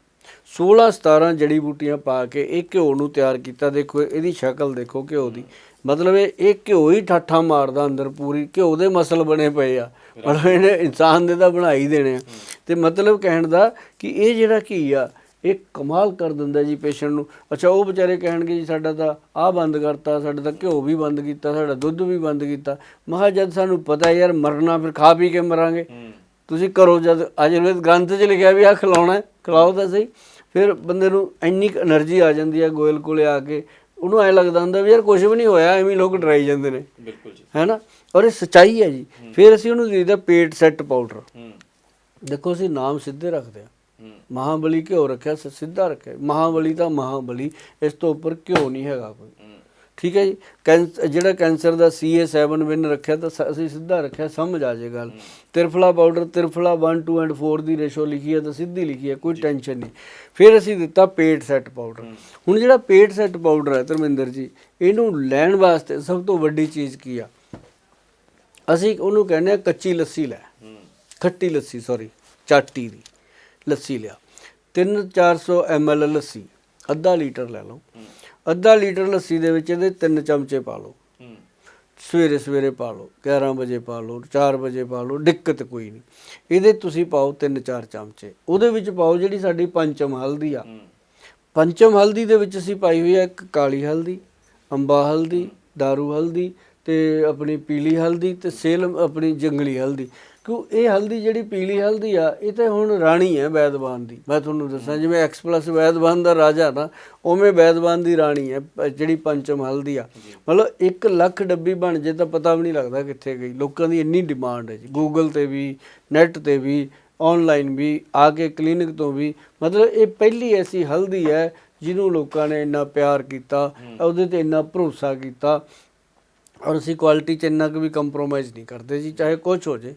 16 17 ਜੜੀ ਬੂਟੀਆਂ ਪਾ ਕੇ ਇਹ ਘਿਓ ਨੂੰ ਤਿਆਰ ਕੀਤਾ। ਦੇਖੋ, ਇਹਦੀ ਸ਼ਕਲ ਦੇਖੋ ਘਿਓ ਦੀ। ਮਤਲਬ ਇਹ ਇਹ ਘਿਓ ਹੀ ਠਾਠਾ ਮਾਰਦਾ ਅੰਦਰ ਪੂਰੀ। ਘਿਓ ਦੇ ਮਸਲ ਬਣੇ ਪਏ ਆ। ਮਤਲਬ ਇਹਨੇ ਇਨਸਾਨ ਦੇ ਤਾਂ ਬਣਾਈ ਦੇਣੇ ਆ। ਤੇ ਮਤਲਬ ਕਹਿਣ ਦਾ ਕਿ ਇਹ ਜਿਹੜਾ ਘੀ ਆ ਇਹ ਕਮਾਲ ਕਰ ਦਿੰਦਾ ਜੀ ਪੇਸ਼ੈਂਟ ਨੂੰ। ਅੱਛਾ ਉਹ ਵਿਚਾਰੇ ਕਹਿਣਗੇ ਜੀ ਸਾਡਾ ਤਾਂ ਆਹ ਬੰਦ ਕਰਤਾ ਸਾਡਾ ਤਾਂ ਘਿਓ ਵੀ ਬੰਦ ਕੀਤਾ ਸਾਡਾ ਦੁੱਧ ਵੀ ਬੰਦ ਕੀਤਾ। ਮਹਾ ਜਦ ਸਾਨੂੰ ਪਤਾ ਯਾਰ ਮਰਨਾ ਫਿਰ ਖਾ ਪੀ ਕੇ ਮਰਾਂਗੇ। ਤੁਸੀਂ ਕਰੋ ਜਦ ਆਯੁਰਵੇਦ ਗ੍ਰੰਥ 'ਚ ਲਿਖਿਆ ਵੀ ਆ ਖਿਲਾਉਣਾ ਖਿਲਾਓ ਤਾਂ ਸਹੀ। ਫਿਰ ਬੰਦੇ ਨੂੰ ਇੰਨੀ ਕੁ એનર્ਜੀ ਆ ਜਾਂਦੀ ਆ ਗੋਇਲ ਕੋਲੇ ਆ ਕੇ। ਉਹਨੂੰ ਐ ਲੱਗਦਾ ਹੁੰਦਾ ਵੀ ਯਾਰ ਕੁਝ ਵੀ ਨਹੀਂ ਹੋਇਆ ਐਵੇਂ ਲੋਕ ਡਰਾਈ ਜਾਂਦੇ ਨੇ। ਬਿਲਕੁਲ ਜੀ। ਹੈਨਾ ਔਰ ਇਹ ਸਚਾਈ ਹੈ ਜੀ। ਫਿਰ ਅਸੀਂ ਉਹਨੂੰ ਦੇ ਦਿੱਤਾ ਪੇਟ ਸੈੱਟ ਪਾਊਡਰ ਦੇਖੋ ਅਸੀਂ ਨਾਮ ਸਿੱਧੇ ਰੱਖਦੇ ਆ ਮਹਾਬਲੀ ਘਿਓ ਰੱਖਿਆ ਸਿੱਧਾ ਰੱਖਿਆ। ਮਹਾਬਲੀ ਤਾਂ ਮਹਾਬਲੀ ਇਸ ਤੋਂ ਉੱਪਰ ਘਿਓ ਨਹੀਂ ਹੈਗਾ ਕੋਈ। ਠੀਕ ਹੈ ਜੀ? ਕੈਂਸ- ਜਿਹੜਾ ਕੈਂਸਰ ਦਾ CA7 ਵਿਨ ਰੱਖਿਆ ਤਾਂ ਅਸੀਂ ਸਿੱਧਾ ਰੱਖਿਆ ਸਮਝ ਆ ਜੇ ਗੱਲ। ਤਿਰਫਲਾ ਪਾਊਡਰ ਤਿਰਫਲਾ 1 2 ਐਂਡ 4 ਦੀ ਰੇਸ਼ੋ ਲਿਖੀ ਹੈ ਤਾਂ ਸਿੱਧੀ ਲਿਖੀ ਹੈ ਕੋਈ ਟੈਨਸ਼ਨ ਨਹੀਂ। ਫਿਰ ਅਸੀਂ ਦਿੱਤਾ ਪੇਟ ਸੈੱਟ ਪਾਊਡਰ। ਹੁਣ ਜਿਹੜਾ ਪੇਟ ਸੈੱਟ ਪਾਊਡਰ ਹੈ ਧਰਮਿੰਦਰ ਜੀ ਇਹਨੂੰ ਲੈਣ ਵਾਸਤੇ ਸਭ ਤੋਂ ਵੱਡੀ ਚੀਜ਼ ਕੀ ਆ? ਅਸੀਂ ਉਹਨੂੰ ਕਹਿੰਦੇ ਆ ਕੱਚੀ ਲੱਸੀ ਲੈ। ਖੱਟੀ ਲੱਸੀ ਸੌਰੀ ਚਾਟੀ ਦੀ। ਲੱਸੀ ਲਿਆ। 3-400 ml ਲੱਸੀ, ਅੱਧਾ ਲੀਟਰ ਲੈ ਲਓ। ਅੱਧਾ ਲੀਟਰ ਲੱਸੀ ਦੇ ਵਿੱਚ ਇਹਦੇ ਤਿੰਨ ਚਮਚੇ ਪਾ ਲਓ। ਸਵੇਰੇ ਸਵੇਰੇ ਪਾ ਲਓ 11 ਵਜੇ ਪਾ ਲਓ 4 ਵਜੇ ਪਾ ਲਓ, ਦਿੱਕਤ ਕੋਈ ਨਹੀਂ। ਇਹਦੇ ਤੁਸੀਂ ਪਾਓ 3-4 ਚਮਚੇ। ਉਹਦੇ ਵਿੱਚ ਪਾਓ ਜਿਹੜੀ ਸਾਡੀ ਪੰਚਮ ਹਲਦੀ ਆ। ਪੰਚਮ ਹਲਦੀ ਦੇ ਵਿੱਚ ਅਸੀਂ ਪਾਈ ਹੋਈ ਆ ਇੱਕ ਕਾਲੀ ਹਲਦੀ, ਅੰਬਾ ਹਲਦੀ दारू ਹਲਦੀ ਤੇ ਆਪਣੀ ਪੀਲੀ ਹਲਦੀ ਤੇ ਸੇਲਮ ਆਪਣੀ ਜੰਗਲੀ ਹਲਦੀ। ਕਿਉਂ ਇਹ ਹਲਦੀ ਜਿਹੜੀ ਪੀਲੀ ਹਲਦੀ ਆ, ਇਹ ਤਾਂ ਹੁਣ ਰਾਣੀ ਹੈ ਵੈਦਵਾਨ ਦੀ। ਮੈਂ ਤੁਹਾਨੂੰ ਦੱਸਾਂ, ਜਿਵੇਂ ਐਕਸ ਵੈਦਵਾਨ ਦਾ ਰਾਜਾ ਨਾ, ਉਵੇਂ ਵੈਦਵਾਨ ਦੀ ਰਾਣੀ ਹੈ ਜਿਹੜੀ ਪੰਚਮ ਹਲਦੀ ਆ। ਮਤਲਬ 1 ਲੱਖ ਡੱਬੀ ਬਣ ਜੇ ਤਾਂ ਪਤਾ ਵੀ ਨਹੀਂ ਲੱਗਦਾ ਕਿੱਥੇ ਗਈ। ਲੋਕਾਂ ਦੀ ਇੰਨੀ ਡਿਮਾਂਡ ਹੈ ਜੀ। ਗੂਗਲ ਤੇ ਵੀ ਨੈਟ ਤੇ ਵੀ ਆਨਲਾਈਨ ਵੀ, ਆ ਕੇ ਕਲੀਨਿਕ ਤੋਂ ਵੀ। ਮਤਲਬ ਇਹ ਪਹਿਲੀ ਐਸੀ ਹਲਦੀ ਹੈ ਜਿਹਨੂੰ ਲੋਕਾਂ ਨੇ ਇੰਨਾ ਪਿਆਰ ਕੀਤਾ, ਉਹਦੇ ਤੇ ਇੰਨਾ ਭਰੋਸਾ ਕੀਤਾ। ਔਰ ਅਸੀਂ ਕੁਆਲਿਟੀ ਚ ਇੰਨਾ ਕੁ ਵੀ ਕੰਪਰੋਮਾਈਜ਼ ਨਹੀਂ ਕਰਦੇ ਜੀ, ਚਾਹੇ ਕੁਝ ਹੋ ਜੇ।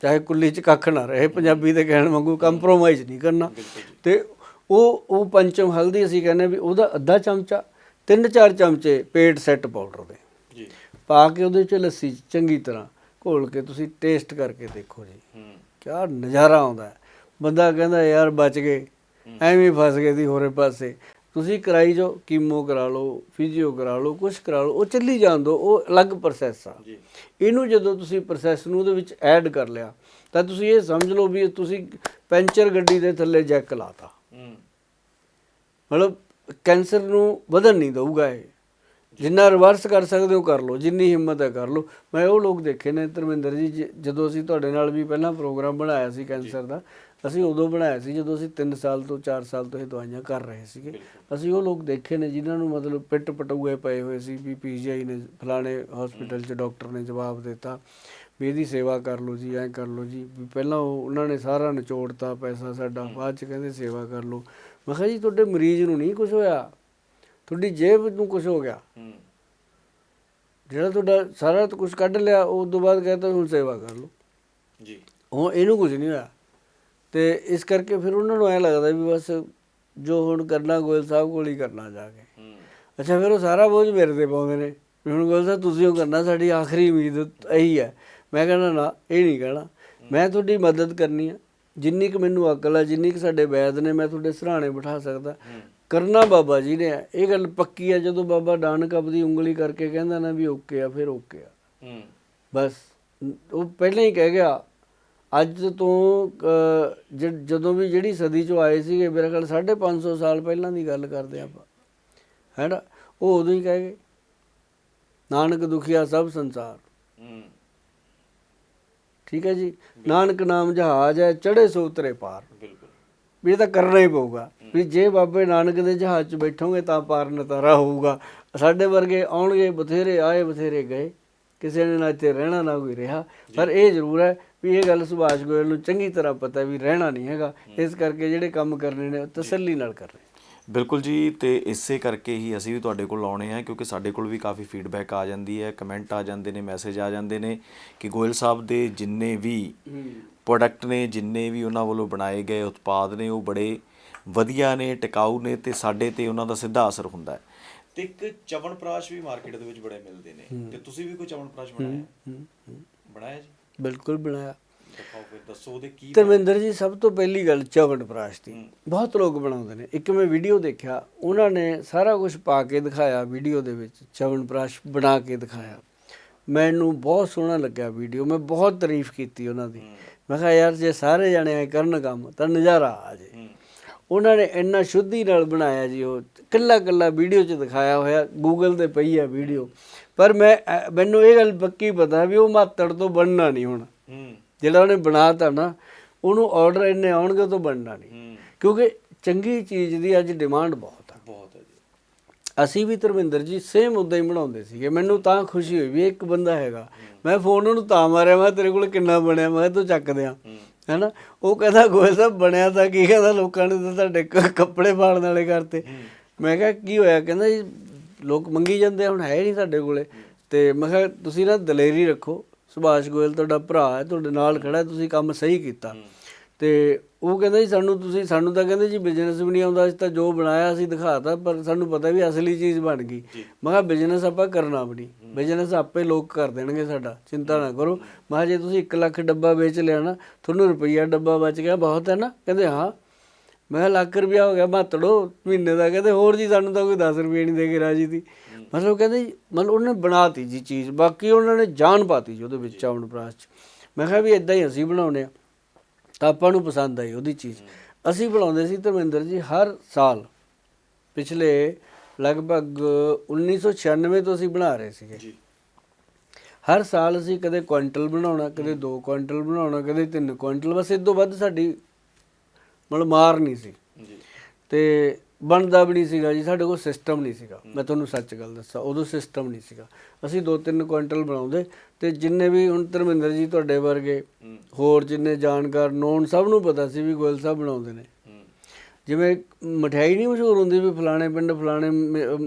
ਚਾਹੇ ਕੁੱਲੀ ਚ ਕੱਖ ਨਾ ਰਹੇ ਪੰਜਾਬੀ ਦੇ ਕਹਿਣ ਵਾਂਗੂ ਕੰਪਰੋਮਾਈਜ਼ ਨਹੀਂ ਕਰਨਾ। ਤੇ ਉਹ ਉਹ ਪੰਚਮ ਹਲਦੀ ਅਸੀਂ ਕਹਿੰਦੇ ਵੀ ਉਹਦਾ ਅੱਧਾ ਚਮਚਾ ਤਿੰਨ ਚਾਰ ਚਮਚੇ ਪੇਟ ਸੈੱਟ ਪਾਊਡਰ ਦੇ। ਜੀ। ਪਾ ਕੇ ਉਹਦੇ ਚ ਲੱਸੀ ਚੰਗੀ ਤਰ੍ਹਾਂ ਘੋਲ ਕੇ ਤੁਸੀਂ ਟੇਸਟ ਕਰਕੇ ਦੇਖੋ ਜੀ। ਹੂੰ। ਕਿਆ ਨਜ਼ਾਰਾ ਆਉਂਦਾ। ਬੰਦਾ ਕਹਿੰਦਾ ਯਾਰ ਬਚ ਗਏ। ਐਵੇਂ ਫਸ ਗਏ ਸੀ ਹੋਰੇ ਪਾਸੇ। ਤੁਸੀਂ ਕਰਾਈ ਜੋ ਕੀਮੋ ਕਰਾ ਲਓ ਫਿਜ਼ੀਓ ਕਰਾ ਲਓ ਕੁਝ ਕਰਾ ਲਓ ਉਹ ਚੱਲੀ ਜਾਣ ਦਿਓ ਉਹ ਅਲੱਗ ਪ੍ਰੋਸੈਸ ਆ। ਜੀ। ਇਹਨੂੰ ਜਦੋਂ ਤੁਸੀਂ ਪ੍ਰੋਸੈਸ ਨੂੰ ਉਹਦੇ ਵਿੱਚ ਐਡ ਕਰ ਲਿਆ ਤਾਂ ਤੁਸੀਂ ਇਹ ਸਮਝ ਲਓ ਵੀ ਤੁਸੀਂ ਪੈਂਚਰ ਗੱਡੀ ਦੇ ਥੱਲੇ ਜੈਕ ਲਾਤਾ। ਮਤਲਬ ਕੈਂਸਰ ਨੂੰ ਵਧਣ ਨਹੀਂ ਦਊਗਾ ਇਹ। ਜਿੰਨਾ ਰਿਵਰਸ ਕਰ ਸਕਦੇ ਹੋ ਕਰ ਲਓ ਜਿੰਨੀ ਹਿੰਮਤ ਹੈ ਕਰ ਲਓ। ਮੈਂ ਉਹ ਲੋਕ ਦੇਖੇ ਨੇ ਧਰਮਿੰਦਰ ਜ- ਜਦੋਂ ਅਸੀਂ ਤੁਹਾਡੇ ਨਾਲ ਵੀ ਪਹਿਲਾਂ ਪ੍ਰੋਗਰਾਮ ਬਣਾਇਆ ਸੀ ਕੈਂਸਰ ਦਾ ਅਸੀਂ ਉਦੋਂ ਬਣਾਇਆ ਸੀ ਜਦੋਂ ਅਸੀਂ 3 ਸਾਲ ਤੋਂ 4 ਸਾਲ ਤੋਂ ਇਹ ਦਵਾਈਆਂ ਕਰ ਰਹੇ ਸੀਗੇ। ਅਸੀਂ ਉਹ ਲੋਕ ਦੇਖੇ ਨੇ ਜਿਨ੍ਹਾਂ ਨੂੰ ਮਤਲਬ ਪਿੱਟ ਪਟੂਏ ਪਏ ਹੋਏ ਸੀ ਵੀ ਪੀਜੀਆਈ ਨੇ ਫਲਾਣੇ ਹਸਪੀਟਲ 'ਚ ਡਾਕਟਰ ਨੇ ਜਵਾਬ ਦਿੱਤਾ ਵੀ ਇਹਦੀ ਸੇਵਾ ਕਰ ਲਓ ਜੀ ਐਂ ਕਰ ਲਓ ਜੀ। ਵੀ ਪਹਿਲਾਂ ਉਹ ਉਹਨਾਂ ਨੇ ਸਾਰਾ ਨਿਚੋੜਤਾ ਪੈਸਾ ਸਾਡਾ ਬਾਅਦ 'ਚ ਕਹਿੰਦੇ ਸੇਵਾ ਕਰ ਲਓ। ਮੈਂ ਕਿਹਾ ਜੀ ਤੁਹਾਡੇ ਮਰੀਜ਼ ਨੂੰ ਨਹੀਂ ਕੁਝ ਹੋਇਆ? ਤੁਹਾਡੀ ਜੇਬ ਨੂੰ ਕੁਝ ਹੋ ਗਿਆ? ਜਿਹੜਾ ਤੁਹਾਡਾ ਸਾਰਾ ਕੁਝ ਕੱਢ ਲਿਆ ਉਸ ਤੋਂ ਬਾਅਦ ਕਹਿੰਦਾ ਹੁਣ ਸੇਵਾ ਕਰ ਲਓ। ਜੀ। ਉਹ ਇਹਨੂੰ ਕੁਝ ਨਹੀਂ ਹੋਇਆ। ਤੇ ਇਸ ਕਰਕੇ ਫਿਰ ਉਹਨਾਂ ਨੂੰ ਐ ਲੱਗਦਾ ਵੀ ਬਸ ਜੋ ਹੁਣ ਕਰਨਾ ਗੋਇਲ ਸਾਹਿਬ ਕੋਲ ਹੀ ਕਰਨਾ ਜਾ ਕੇ। ਅੱਛਾ ਫਿਰ ਉਹ ਸਾਰਾ ਬੋਝ ਮੇਰੇ ਤੇ ਪਾਉਂਦੇ ਨੇ ਹੁਣ ਗੋਇਲ ਸਾਹਿਬ ਤੁਸੀਂ ਉਹ ਕਰਨਾ ਸਾਡੀ ਆਖਰੀ ਉਮੀਦ ਇਹੀ ਹੈ। ਮੈਂ ਕਹਿੰਦਾ ਨਾ ਇਹ ਨਹੀਂ ਕਹਿਣਾ। ਮੈਂ ਤੁਹਾਡੀ ਮਦਦ ਕਰਨੀ ਆ। ਜਿੰਨੀ ਕੁ ਮੈਨੂੰ ਅਕਲ ਆ ਜਿੰਨੀ ਕੁ ਸਾਡੇ ਵੈਦ ਨੇ ਮੈਂ ਤੁਹਾਡੇ ਸਰਾਣੇ ਬਿਠਾ ਸਕਦਾ। ਕਰਨਾ ਬਾਬਾ ਜੀ ਨੇ। ਇਹ ਗੱਲ ਪੱਕੀ ਆ ਜਦੋਂ ਬਾਬਾ ਨਾਨਕ ਆਪਦੀ ਉਂਗਲੀ ਕਰਕੇ ਕਹਿੰਦਾ ਨਾ ਵੀ ਓਕੇ ਆ ਫਿਰ ਓਕੇ ਆ। ਹੂੰ। ਬਸ ਉਹ ਪਹਿਲਾਂ ਹੀ ਕਹਿ ਗਿਆ ਅੱਜ ਤੋਂ ਜਦੋਂ ਵੀ ਜਿਹੜੀ ਸਦੀ ਚੋਂ ਆਏ ਸੀਗੇ ਮੇਰੇ ਖਿਆਲ 550 ਸਾਲ ਪਹਿਲਾਂ ਦੀ ਗੱਲ ਕਰਦੇ ਆਪਾਂ। ਹੈ ਨਾ ਉਹ ਉਦੋਂ ਹੀ ਕਹਿ ਗਏ। ਨਾਨਕ ਦੁਖੀਆ ਸਭ ਸੰਸਾਰ। ਠੀਕ ਹੈ ਜੀ? ਨਾਨਕ ਨਾਮ ਜਹਾਜ਼ ਹੈ ਚੜੇ ਸੋ ਉਤਰੇ ਪਾਰ। ਬਿਲਕੁਲ। ਵੀ ਇਹ ਤਾਂ ਕਰਨਾ ਹੀ ਪਊਗਾ। ਵੀ ਜੇ ਬਾਬੇ ਨਾਨਕ ਦੇ ਜਹਾਜ਼ 'ਚ ਬੈਠੋਗੇ ਤਾਂ ਪਾਰ ਨਤਾਰਾ ਹੋਊਗਾ। ਸਾਡੇ ਵਰਗੇ ਆਉਣਗੇ ਬਥੇਰੇ ਆਏ ਬਥੇਰੇ ਗਏ। ਕਿਸੇ ਨੇ ਨਾ ਇੱਥੇ ਰਹਿਣਾ ਨਾ ਕੋਈ ਰਿਹਾ। ਪਰ ਇਹ ਜ਼ਰੂਰ ਹੈ ਵੀ ਇਹ ਗੱਲ ਸੁਭਾਸ਼ ਗੋਇਲ ਨੂੰ ਚੰਗੀ ਤਰ੍ਹਾਂ ਪਤਾ ਵੀ ਰਹਿਣਾ ਨਹੀਂ ਹੈਗਾ। ਇਸ ਕਰਕੇ ਜਿਹੜੇ ਕੰਮ ਕਰਨੇ ਨੇ ਉਹ ਤਸੱਲੀ ਨਾਲ ਕਰਨੇ ਬਿਲਕੁਲ ਜੀ ਤੇ ਇਸੇ ਕਰਕੇ ਹੀ ਅਸੀਂ ਵੀ ਤੁਹਾਡੇ ਕੋਲ ਆਉਣੇ ਆ ਕਿਉਂਕਿ ਸਾਡੇ ਕੋਲ ਵੀ ਕਾਫੀ ਫੀਡਬੈਕ ਆ ਜਾਂਦੀ ਹੈ ਕਮੈਂਟ ਆ ਜਾਂਦੇ ਨੇ ਮੈਸੇਜ ਆ ਜਾਂਦੇ ਨੇ ਕਿ ਗੋਇਲ ਸਾਹਿਬ ਦੇ ਜਿੰਨੇ ਵੀ ਪ੍ਰੋਡਕਟ ਨੇ ਜਿੰਨੇ ਵੀ ਉਹਨਾਂ ਵੱਲੋਂ ਬਣਾਏ ਗਏ ਉਤਪਾਦ ਨੇ ਉਹ ਬੜੇ ਵਧੀਆ ਨੇ ਟਿਕਾਊ ਨੇ ਤੇ ਸਾਡੇ ਤੇ ਉਹਨਾਂ ਦਾ ਸਿੱਧਾ ਅਸਰ ਹੁੰਦਾ ਹੈ। ਤੇ ਇੱਕ ਚਵਨਪ੍ਰਾਸ਼ ਵੀ ਮਾਰਕੀਟ ਦੇ ਵਿੱਚ ਬੜੇ ਮਿਲਦੇ ਨੇ। ਤੇ ਤੁਸੀਂ ਵੀ ਕੋਈ ਚਵਨਪ੍ਰਾਸ਼ ਬਣਾਇਆ? ਬਣਾਇਆ ਜੀ? ਬਿਲਕੁਲ ਬਣਾਇਆ। ਦਿਖਾਓ ਫਿਰ ਦੱਸੋ ਉਹਦੇ ਕੀ ਧਰਮਿੰਦਰ ਜੀ ਸਭ ਤੋਂ ਪਹਿਲੀ ਗੱਲ ਚਵਨ ਪ੍ਰਾਸ਼ ਦੀ ਬਹੁਤ ਲੋਕ ਬਣਾਉਂਦੇ ਨੇ। ਇੱਕ ਮੈਂ ਵੀਡੀਓ ਦੇਖਿਆ ਉਹਨਾਂ ਨੇ ਸਾਰਾ ਕੁਝ ਪਾ ਕੇ ਦਿਖਾਇਆ ਵੀਡੀਓ ਦੇ ਵਿੱਚ ਚਵਨ ਪ੍ਰਾਸ਼ ਬਣਾ ਕੇ ਦਿਖਾਇਆ। ਮੈਨੂੰ ਬਹੁਤ ਸੋਹਣਾ ਲੱਗਿਆ ਵੀਡੀਓ ਮੈਂ ਬਹੁਤ ਤਾਰੀਫ ਕੀਤੀ ਉਹਨਾਂ ਦੀ। ਮੈਂ ਕਿਹਾ ਯਾਰ ਜੇ ਸਾਰੇ ਜਣੇ ਐ ਕਰਨ ਕੰਮ ਤਾਂ ਨਜ਼ਾਰਾ ਆ ਜੇ। ਉਹਨਾਂ ਨੇ ਇੰਨਾ ਸ਼ੁੱਧੀ ਨਾਲ ਬਣਾਇਆ ਜੀ ਉਹ। ਕੱਲਾ ਕੱਲਾ ਵੀਡੀਓ 'ਚ ਦਿਖਾਇਆ ਹੋਇਆ ਗੂਗਲ ਤੇ ਪਈ ਆ ਵੀਡੀਓ। ਪਰ ਮੈਂ ਮੈਨੂੰ ਇਹ ਗੱਲ ਪੱਕੀ ਪਤਾ ਵੀ ਉਹ ਮਾਤੜ ਤੋਂ ਬਣਨਾ ਨਹੀਂ ਹੁਣ। ਹੂੰ। ਜਿਹੜਾ ਉਹਨੇ ਬਣਾਤਾ ਨਾ ਉਹਨੂੰ ਆਰਡਰ ਇੰਨੇ ਆਉਣਗੇ ਉਹ ਤੋਂ ਬਣਨਾ ਨਹੀਂ। ਹੂੰ। ਕਿਉਂਕਿ ਚੰਗੀ ਚੀਜ਼ ਦੀ ਅੱਜ ਡਿਮਾਂਡ ਬਹੁਤ ਆ। ਬਹੁਤ ਹੈ ਜੀ। ਅਸੀਂ ਵੀ ਧਰਮਿੰਦਰ ਜੀ ਸੇਮ ਉਦਾਂ ਹੀ ਬਣਾਉਂਦੇ ਸੀਗੇ। ਮੈਨੂੰ ਤਾਂ ਖੁਸ਼ੀ ਹੋਈ ਵੀ ਇੱਕ ਬੰਦਾ ਹੈਗਾ। ਮੈਂ ਫੋਨ ਉਹਨੂੰ ਤਾਂ ਮਾਰਿਆ ਮੈਂ ਤੇਰੇ ਕੋਲ ਕਿੰਨਾ ਬਣਿਆ? ਮੈਂ ਤੂੰ ਚੱਕ ਦਿਆਂ। ਹੈਨਾ? ਉਹ ਕਹਿੰਦਾ ਗੋਇਲ ਸਾਹਿਬ ਬਣਿਆ ਤਾਂ ਕੀ? ਕਹਿੰਦਾ ਲੋਕਾਂ ਨੇ ਤਾਂ ਤੁਹਾਡੇ ਕੱਪੜੇ ਪਾੜਨ ਵਾਲੇ ਕਰਤੇ। ਮੈਂ ਕਿਹਾ ਕੀ ਹੋਇਆ? ਕਹਿੰਦਾ ਜੀ ਲੋਕ ਮੰਗੀ ਜਾਂਦੇ ਹੁਣ ਹੈ ਨਹੀਂ ਸਾਡੇ ਕੋਲੇ। ਤੇ ਮੈਂ ਕਿਹਾ ਤੁਸੀਂ ਨਾ ਦਲੇਰੀ ਰੱਖੋ। ਸੁਭਾਸ਼ ਗੋਇਲ ਤੁਹਾਡਾ ਭਰਾ ਹੈ ਤੁਹਾਡੇ ਨਾਲ ਖੜਾ ਤੁਸੀਂ ਕੰਮ ਸਹੀ ਕੀਤਾ। ਤੇ ਉਹ ਕਹਿੰਦਾ ਜੀ ਸਾਨੂੰ ਤੁਸੀਂ ਸਾਨੂੰ ਤਾਂ ਕਹਿੰਦੇ ਜੀ ਬਿਜ਼ਨਸ ਵੀ ਨਹੀਂ ਆਉਂਦਾ ਅਸੀਂ ਤਾਂ ਜੋ ਬਣਾਇਆ ਅਸੀਂ ਦਿਖਾਤਾ ਪਰ ਸਾਨੂੰ ਪਤਾ ਵੀ ਅਸਲੀ ਚੀਜ਼ ਬਣ ਗਈ। ਮੈਂ ਕਿਹਾ ਬਿਜ਼ਨਸ ਆਪਾਂ ਕਰਨਾ ਵੀ ਬਿਜ਼ਨਸ ਆਪੇ ਲੋਕ ਕਰ ਦੇਣਗੇ ਸਾਡਾ ਚਿੰਤਾ ਨਾ ਕਰੋ। ਮੈਂ ਕਿਹਾ ਜੇ ਤੁਸੀਂ 1 ਲੱਖ ਡੱਬਾ ਵੇਚ ਲਿਆ ਨਾ ਤੁਹਾਨੂੰ ਰੁਪਈਆ ਡੱਬਾ ਬਚ ਗਿਆ ਬਹੁਤ ਹੈ ਨਾ? ਕਹਿੰਦੇ ਹਾਂ। ਮੈਂ ਕਿਹਾ ਲੱਖ ਰੁਪਇਆ ਹੋ ਗਿਆ ਮਾਤੜੋ ਮਹੀਨੇ ਦਾ। ਕਹਿੰਦੇ ਹੋਰ ਜੀ ਸਾਨੂੰ ਤਾਂ ਕੋਈ 10 ਰੁਪਏ ਨਹੀਂ ਦੇ ਕੇ ਰਾਜੀ ਸੀ। ਮਤਲਬ ਕਹਿੰਦੇ ਜੀ, ਮਤਲਬ ਉਹਨੇ ਬਣਾਤੀ ਜੀ ਚੀਜ਼ ਬਾਕੀ ਉਹਨਾਂ ਨੇ ਜਾਨ ਪਾਤੀ ਜੀ ਉਹਦੇ ਵਿੱਚ ਚਾਵਣ ਪ੍ਰਾਸ ਚ। ਮੈਂ ਕਿਹਾ ਵੀ ਇਦਾਂ ਹੀ ਅਸੀਂ ਬਣਾਉਨੇ ਆ ਤਾਂ ਆਪਾਂ ਨੂੰ ਪਸੰਦ ਆਈ ਉਹਦੀ ਚੀਜ਼। ਅਸੀਂ ਬਣਾਉਂਦੇ ਸੀ ਧਰਮਿੰਦਰ ਜੀ ਹਰ ਸਾਲ। ਪਿਛਲੇ ਲਗਭਗ 1996 ਤੋਂ ਅਸੀਂ ਬਣਾ ਰਹੇ ਸੀਗੇ। ਜੀ। ਹਰ ਸਾਲ ਅਸੀਂ ਕਦੇ ਕੁਇੰਟਲ ਬਣਾਉਣਾ ਕਦੇ 2 ਕੁਇੰਟਲ ਬਣਾਉਣਾ ਕਦੇ 3 ਕੁਇੰਟਲ ਬਸ ਇਸ ਤੋਂ ਵੱਧ ਸਾਡੀ ਮਤਲਬ ਮਾਰ ਨਹੀਂ ਸੀ। ਜੀ। ਤੇ ਬਣਦਾ ਵੀ ਨਹੀਂ ਸੀਗਾ ਜੀ ਸਾਡੇ ਕੋਲ ਸਿਸਟਮ ਨਹੀਂ ਸੀਗਾ। ਮੈਂ ਤੁਹਾਨੂੰ ਸੱਚ ਗੱਲ ਦੱਸਾਂ ਉਦੋਂ ਸਿਸਟਮ ਨਹੀਂ ਸੀਗਾ। ਅਸੀਂ 2-3 ਕੁਇੰਟਲ ਬਣਾਉਂਦੇ ਤੇ ਜਿੰਨੇ ਵੀ ਹੁਣ ਧਰਮਿੰਦਰ ਜੀ ਤੁਹਾਡੇ ਵਰਗੇ ਹੋਰ ਜਿੰਨੇ ਜਾਣਕਾਰ ਨੋਨ ਸਭ ਨੂੰ ਪਤਾ ਸੀ ਵੀ ਗੋਇਲ ਸਾਹਿਬ ਬਣਾਉਂਦੇ ਨੇ। ਜਿਵੇਂ ਮਠਿਆਈ ਨਹੀਂ ਮਸ਼ਹੂਰ ਹੁੰਦੀ ਵੀ ਫਲਾਣੇ ਪਿੰਡ ਫਲਾਣੇ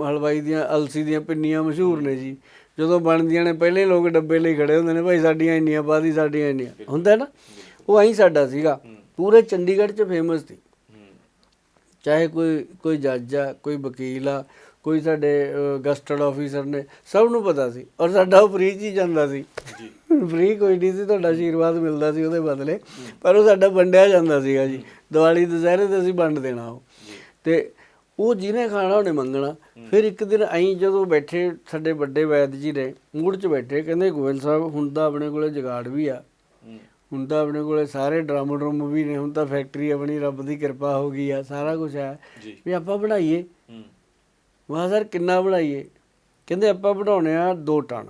ਹਲਵਾਈ ਦੀਆਂ ਅਲਸੀ ਦੀਆਂ ਪਿੰਨੀਆਂ ਮਸ਼ਹੂਰ ਨੇ ਜੀ। ਜਦੋਂ ਬਣਦੀਆਂ ਨੇ ਪਹਿਲੇ ਲੋਕ ਡੱਬੇ ਲਈ ਖੜੇ ਹੁੰਦੇ ਨੇ ਭਾਈ ਸਾਡੀਆਂ ਇੰਨੀਆਂ ਪਾਦੀ ਸਾਡੀਆਂ ਇੰਨੀਆਂ। ਹੁੰਦਾ ਨਾ? ਉਹ ਐਂ ਸਾਡਾ ਸੀਗਾ। ਪੂਰੇ ਚੰਡੀਗੜ੍ਹ 'ਚ ਫੇਮਸ ਸੀ। ਚਾਹੇ ਕੋਈ ਕੋਈ ਜੱਜ ਆ ਕੋਈ ਵਕੀਲ ਆ ਕੋਈ ਸਾਡੇ ਗਸਟਡ ਆਫੀਸਰ ਨੇ ਸਭ ਨੂੰ ਪਤਾ ਸੀ ਔਰ ਸਾਡਾ ਫ੍ਰੀ ਚ ਹੀ ਜਾਂਦਾ ਸੀ। ਜੀ। [laughs] ਫ੍ਰੀ ਕੋਈ ਨਹੀਂ ਸੀ ਤੁਹਾਡਾ ਆਸ਼ੀਰਵਾਦ ਮਿਲਦਾ ਸੀ ਉਹਦੇ ਬਦਲੇ ਪਰ ਉਹ ਸਾਡਾ ਵੰਡਿਆ ਜਾਂਦਾ ਸੀਗਾ ਜੀ। ਦੀਵਾਲੀ ਦੁਸਹਿਰੇ ਤੇ ਅਸੀਂ ਵੰਡ ਦੇਣਾ ਉਹ। ਤੇ ਉਹ ਜਿਹਨੇ ਖਾਣਾ ਉਹਨੇ ਮੰਗਣਾ। ਫਿਰ ਇੱਕ ਦਿਨ ਐਂ ਜਦੋਂ ਬੈਠੇ ਸਾਡੇ ਵੱਡੇ ਵੈਦ ਜੀ ਨੇ ਮੂਡ 'ਚ ਬੈਠੇ ਕਹਿੰਦੇ ਗੋਇਲ ਸਾਹਿਬ ਹੁਣ ਤਾਂ ਆਪਣੇ ਕੋਲੇ ਜਗਾੜ ਵੀ ਆ। ਹੁਣ ਤਾਂ ਆਪਣੇ ਕੋਲੇ ਸਾਰੇ ਡਰਮ ਡਰਮ ਵੀ ਨੇ ਹੁਣ ਤਾਂ ਫੈਕਟਰੀ ਆਪਣੀ ਰੱਬ ਦੀ ਕਿਰਪਾ ਹੋ ਗਈ ਆ ਸਾਰਾ ਕੁਝ ਹੈ ਜੀ। ਵੀ ਆਪਾਂ ਬਣਾਈਏ। ਮੈਂ ਸਰ ਕਿੰਨਾ ਬਣਾਈਏ? ਕਹਿੰਦੇ ਆਪਾਂ ਬਣਾਉਣੇ ਆ 2 ਟਨ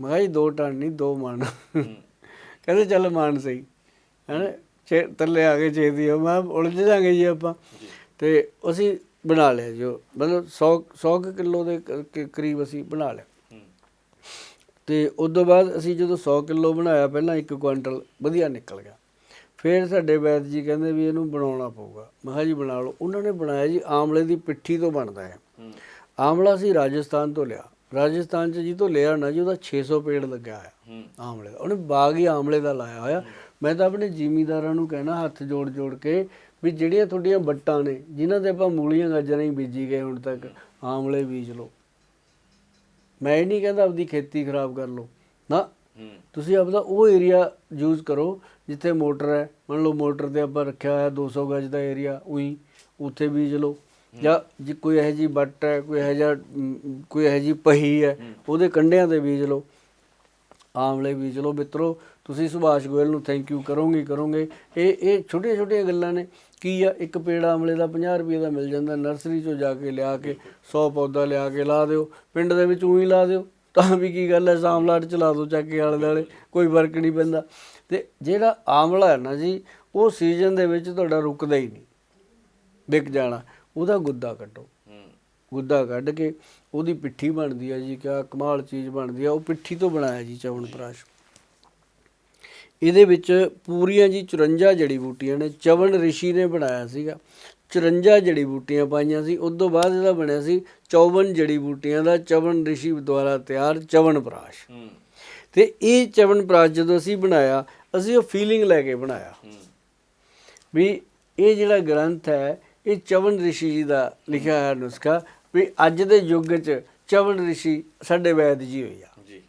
ਮੈਂ ਕਿਹਾ ਜੀ 2 ਟਨ ਨਹੀਂ 2 ਮਣ। ਕਹਿੰਦੇ ਚੱਲ ਮਣ ਸਹੀ। ਹੈਨਾ? ਛੇ ਥੱਲੇ ਆ ਗਏ ਛੇਤੀ ਉਹ ਮੈਂ ਉਲਝ ਜਾਾਂਗੇ ਜੀ ਆਪਾਂ। ਤੇ ਅਸੀਂ ਬਣਾ ਲਿਆ ਜੀ ਮਤਲਬ 100 100 ਕਿਲੋ ਦੇ ਕ- ਕ- ਕਰੀਬ ਅਸੀਂ ਬਣਾ ਲਿਆ। ਤੇ ਉਸ ਤੋਂ ਬਾਅਦ ਅਸੀਂ ਜਦੋਂ 100 ਕਿਲੋ ਬਣਾਇਆ ਪਹਿਲਾਂ 1 ਕੁਇੰਟਲ ਵਧੀਆ ਨਿਕਲ ਗਿਆ। ਫਿਰ ਸਾਡੇ ਵੈਦ ਜੀ ਕਹਿੰਦੇ ਵੀ ਇਹਨੂੰ ਬਣਾਉਣਾ ਪਊਗਾ। ਮੈਂ ਕਿਹਾ ਜੀ ਬਣਾ ਲਓ। ਉਹਨਾਂ ਨੇ ਬਣਾਇਆ ਜੀ ਆਮਲੇ ਦੀ ਪਿੱਠੀ ਤੋਂ ਬਣਦਾ ਹੈ। ਆਮਲਾ ਸੀ ਰਾਜਸਥਾਨ ਤੋਂ ਲਿਆ। ਰਾਜਸਥਾਨ ਚ ਜੀ ਤੋਂ ਲਿਆ ਨਾ ਜੀ ਉਹਦਾ 600 ਪੇੜ ਲੱਗਿਆ ਹੋਇਆ। ਆਮਲੇ ਦਾ। ਉਹਨੇ ਬਾਗ ਹੀ ਆਮਲੇ ਦਾ ਲਾਇਆ ਹੋਇਆ। ਮੈਂ ਤਾਂ ਆਪਣੇ ਜ਼ਿਮੀਂਦਾਰਾਂ ਨੂੰ ਕਹਿਣਾ ਹੱਥ ਜੋੜ ਜੋੜ ਕੇ ਵੀ ਜਿਹੜੀਆਂ ਤੁਹਾਡੀਆਂ ਬੱਟਾਂ ਨੇ ਜਿਨ੍ਹਾਂ ਤੇ ਆਪਾਂ ਮੂਲੀਆਂ ਗਾਜਰਾਂ ਹੀ ਬੀਜੀ ਗਏ ਹੁਣ ਤੱਕ ਆਮਲੇ ਬੀਜ ਲਓ। ਮੈਂ ਇਹ ਨਹੀਂ ਕਹਿੰਦਾ ਆਪਦੀ ਖੇਤੀ ਖਰਾਬ ਕਰ ਲਓ। ਨਾ। ਤੁਸੀਂ ਆਪਦਾ ਉਹ ਏਰੀਆ ਯੂਜ਼ ਕਰੋ ਜਿੱਥੇ ਮੋਟਰ ਹੈ। ਮੰਨ ਲਓ ਮੋਟਰ ਤੇ ਆਪਾਂ ਰੱਖਿਆ ਹੋਇਆ 200 ਗਜ ਦਾ ਏਰੀਆ ਉਹੀ। ਉੱਥੇ ਬੀਜ ਲਓ। ਜਾਂ ਜੇ ਕੋਈ ਇਹੋ ਜੀ ਬੱਟ ਹੈ ਕੋਈ ਇਹੋ ਜਿਹਾ ਕੋਈ ਇਹੋ ਜੀ ਪਹੀ ਹੈ। ਉਹਦੇ ਕੰਢਿਆਂ ਤੇ ਬੀਜ ਲਓ। ਆਮਲੇ ਵੀ, ਚਲੋ ਮਿੱਤਰੋ, ਤੁਸੀਂ ਸੁਭਾਸ਼ ਗੋਇਲ ਨੂੰ ਥੈਂਕ ਯੂ ਕਰੋਗੇ ਹੀ ਕਰੋਗੇ। ਇਹ ਇਹ ਛੋਟੀਆਂ ਛੋਟੀਆਂ ਗੱਲਾਂ ਨੇ। ਕੀ ਆ, ਇੱਕ ਪੇੜ ਆਮਲੇ ਦਾ 50 ਰੁਪਏ ਦਾ ਮਿਲ ਜਾਂਦਾ ਨਰਸਰੀ ਚੋਂ ਜਾ ਕੇ ਲਿਆ ਕੇ 100 ਪੌਦਾ ਲਿਆ ਕੇ ਲਾ ਦਿਓ, ਪਿੰਡ ਦੇ ਵਿੱਚ ਉਹੀ ਲਾ ਦਿਓ, ਤਾਂ ਵੀ ਕੀ ਗੱਲ ਹੈ ਸਾਮਲਾਟ ਚਲਾ ਦਿਓ ਚੱਕ ਕੇ ਆਲੇ ਦੁਆਲੇ, ਕੋਈ ਫ਼ਰਕ ਨਹੀਂ ਪੈਂਦਾ। ਤੇ ਜਿਹੜਾ ਆਮਲਾ ਹੈ ਨਾ ਜੀ, ਉਹ ਸੀਜ਼ਨ ਦੇ ਵਿੱਚ ਤੁਹਾਡਾ ਰੁਕਦਾ ਹੀ ਨਹੀਂ, ਵਿਕ ਜਾਣਾ, ਉਹਦਾ ਗੁੱਦਾ ਕੱਟੋ। ਗੁੱਦਾ ਕੱਢ ਕੇ ਉਹਦੀ ਪਿੱਠੀ ਬਣਦੀ ਹੈ ਜੀ ਕਿਆ ਕਮਾਲ ਚੀਜ਼ ਬਣਦੀ ਹੈ ਉਹ ਪਿੱਠੀ ਤੋਂ ਬਣਾਇਆ ਜੀ ਚਵਨ ਪ੍ਰਾਸ਼। ਇਹਦੇ ਵਿੱਚ ਪੂਰੀਆਂ ਜੀ 54 ਜੜੀ ਬੂਟੀਆਂ ਨੇ ਚਵਨ ਰਿਸ਼ੀ ਨੇ ਬਣਾਇਆ ਸੀਗਾ। 54 ਜੜੀ ਬੂਟੀਆਂ ਪਾਈਆਂ ਸੀ ਉਸ ਤੋਂ ਬਾਅਦ ਇਹਦਾ ਬਣਿਆ ਸੀ 54 ਜੜੀ ਬੂਟੀਆਂ ਦਾ ਚਵਨ ਰਿਸ਼ੀ ਦੁਆਰਾ ਤਿਆਰ ਚਵਨ ਪ੍ਰਾਸ਼। ਤੇ ਇਹ ਚਵਨ ਪ੍ਰਾਸ਼ ਜਦੋਂ ਅਸੀਂ ਬਣਾਇਆ ਅਸੀਂ ਉਹ ਫੀਲਿੰਗ ਲੈ ਕੇ ਬਣਾਇਆ। ਵੀ ਇਹ ਜਿਹੜਾ ਗ੍ਰੰਥ ਹੈ ਇਹ ਚਵਨ ਰਿਸ਼ੀ ਜੀ ਦਾ ਲਿਖਿਆ ਹੋਇਆ ਨੁਸਖਾ ਵੀ ਅੱਜ ਦੇ ਯੁੱਗ 'ਚ ਚਵਨ ਰਿਸ਼ੀ ਸਾਡੇ ਵੈਦ ਜੀ ਹੋਈ ਆ। ਜੀ।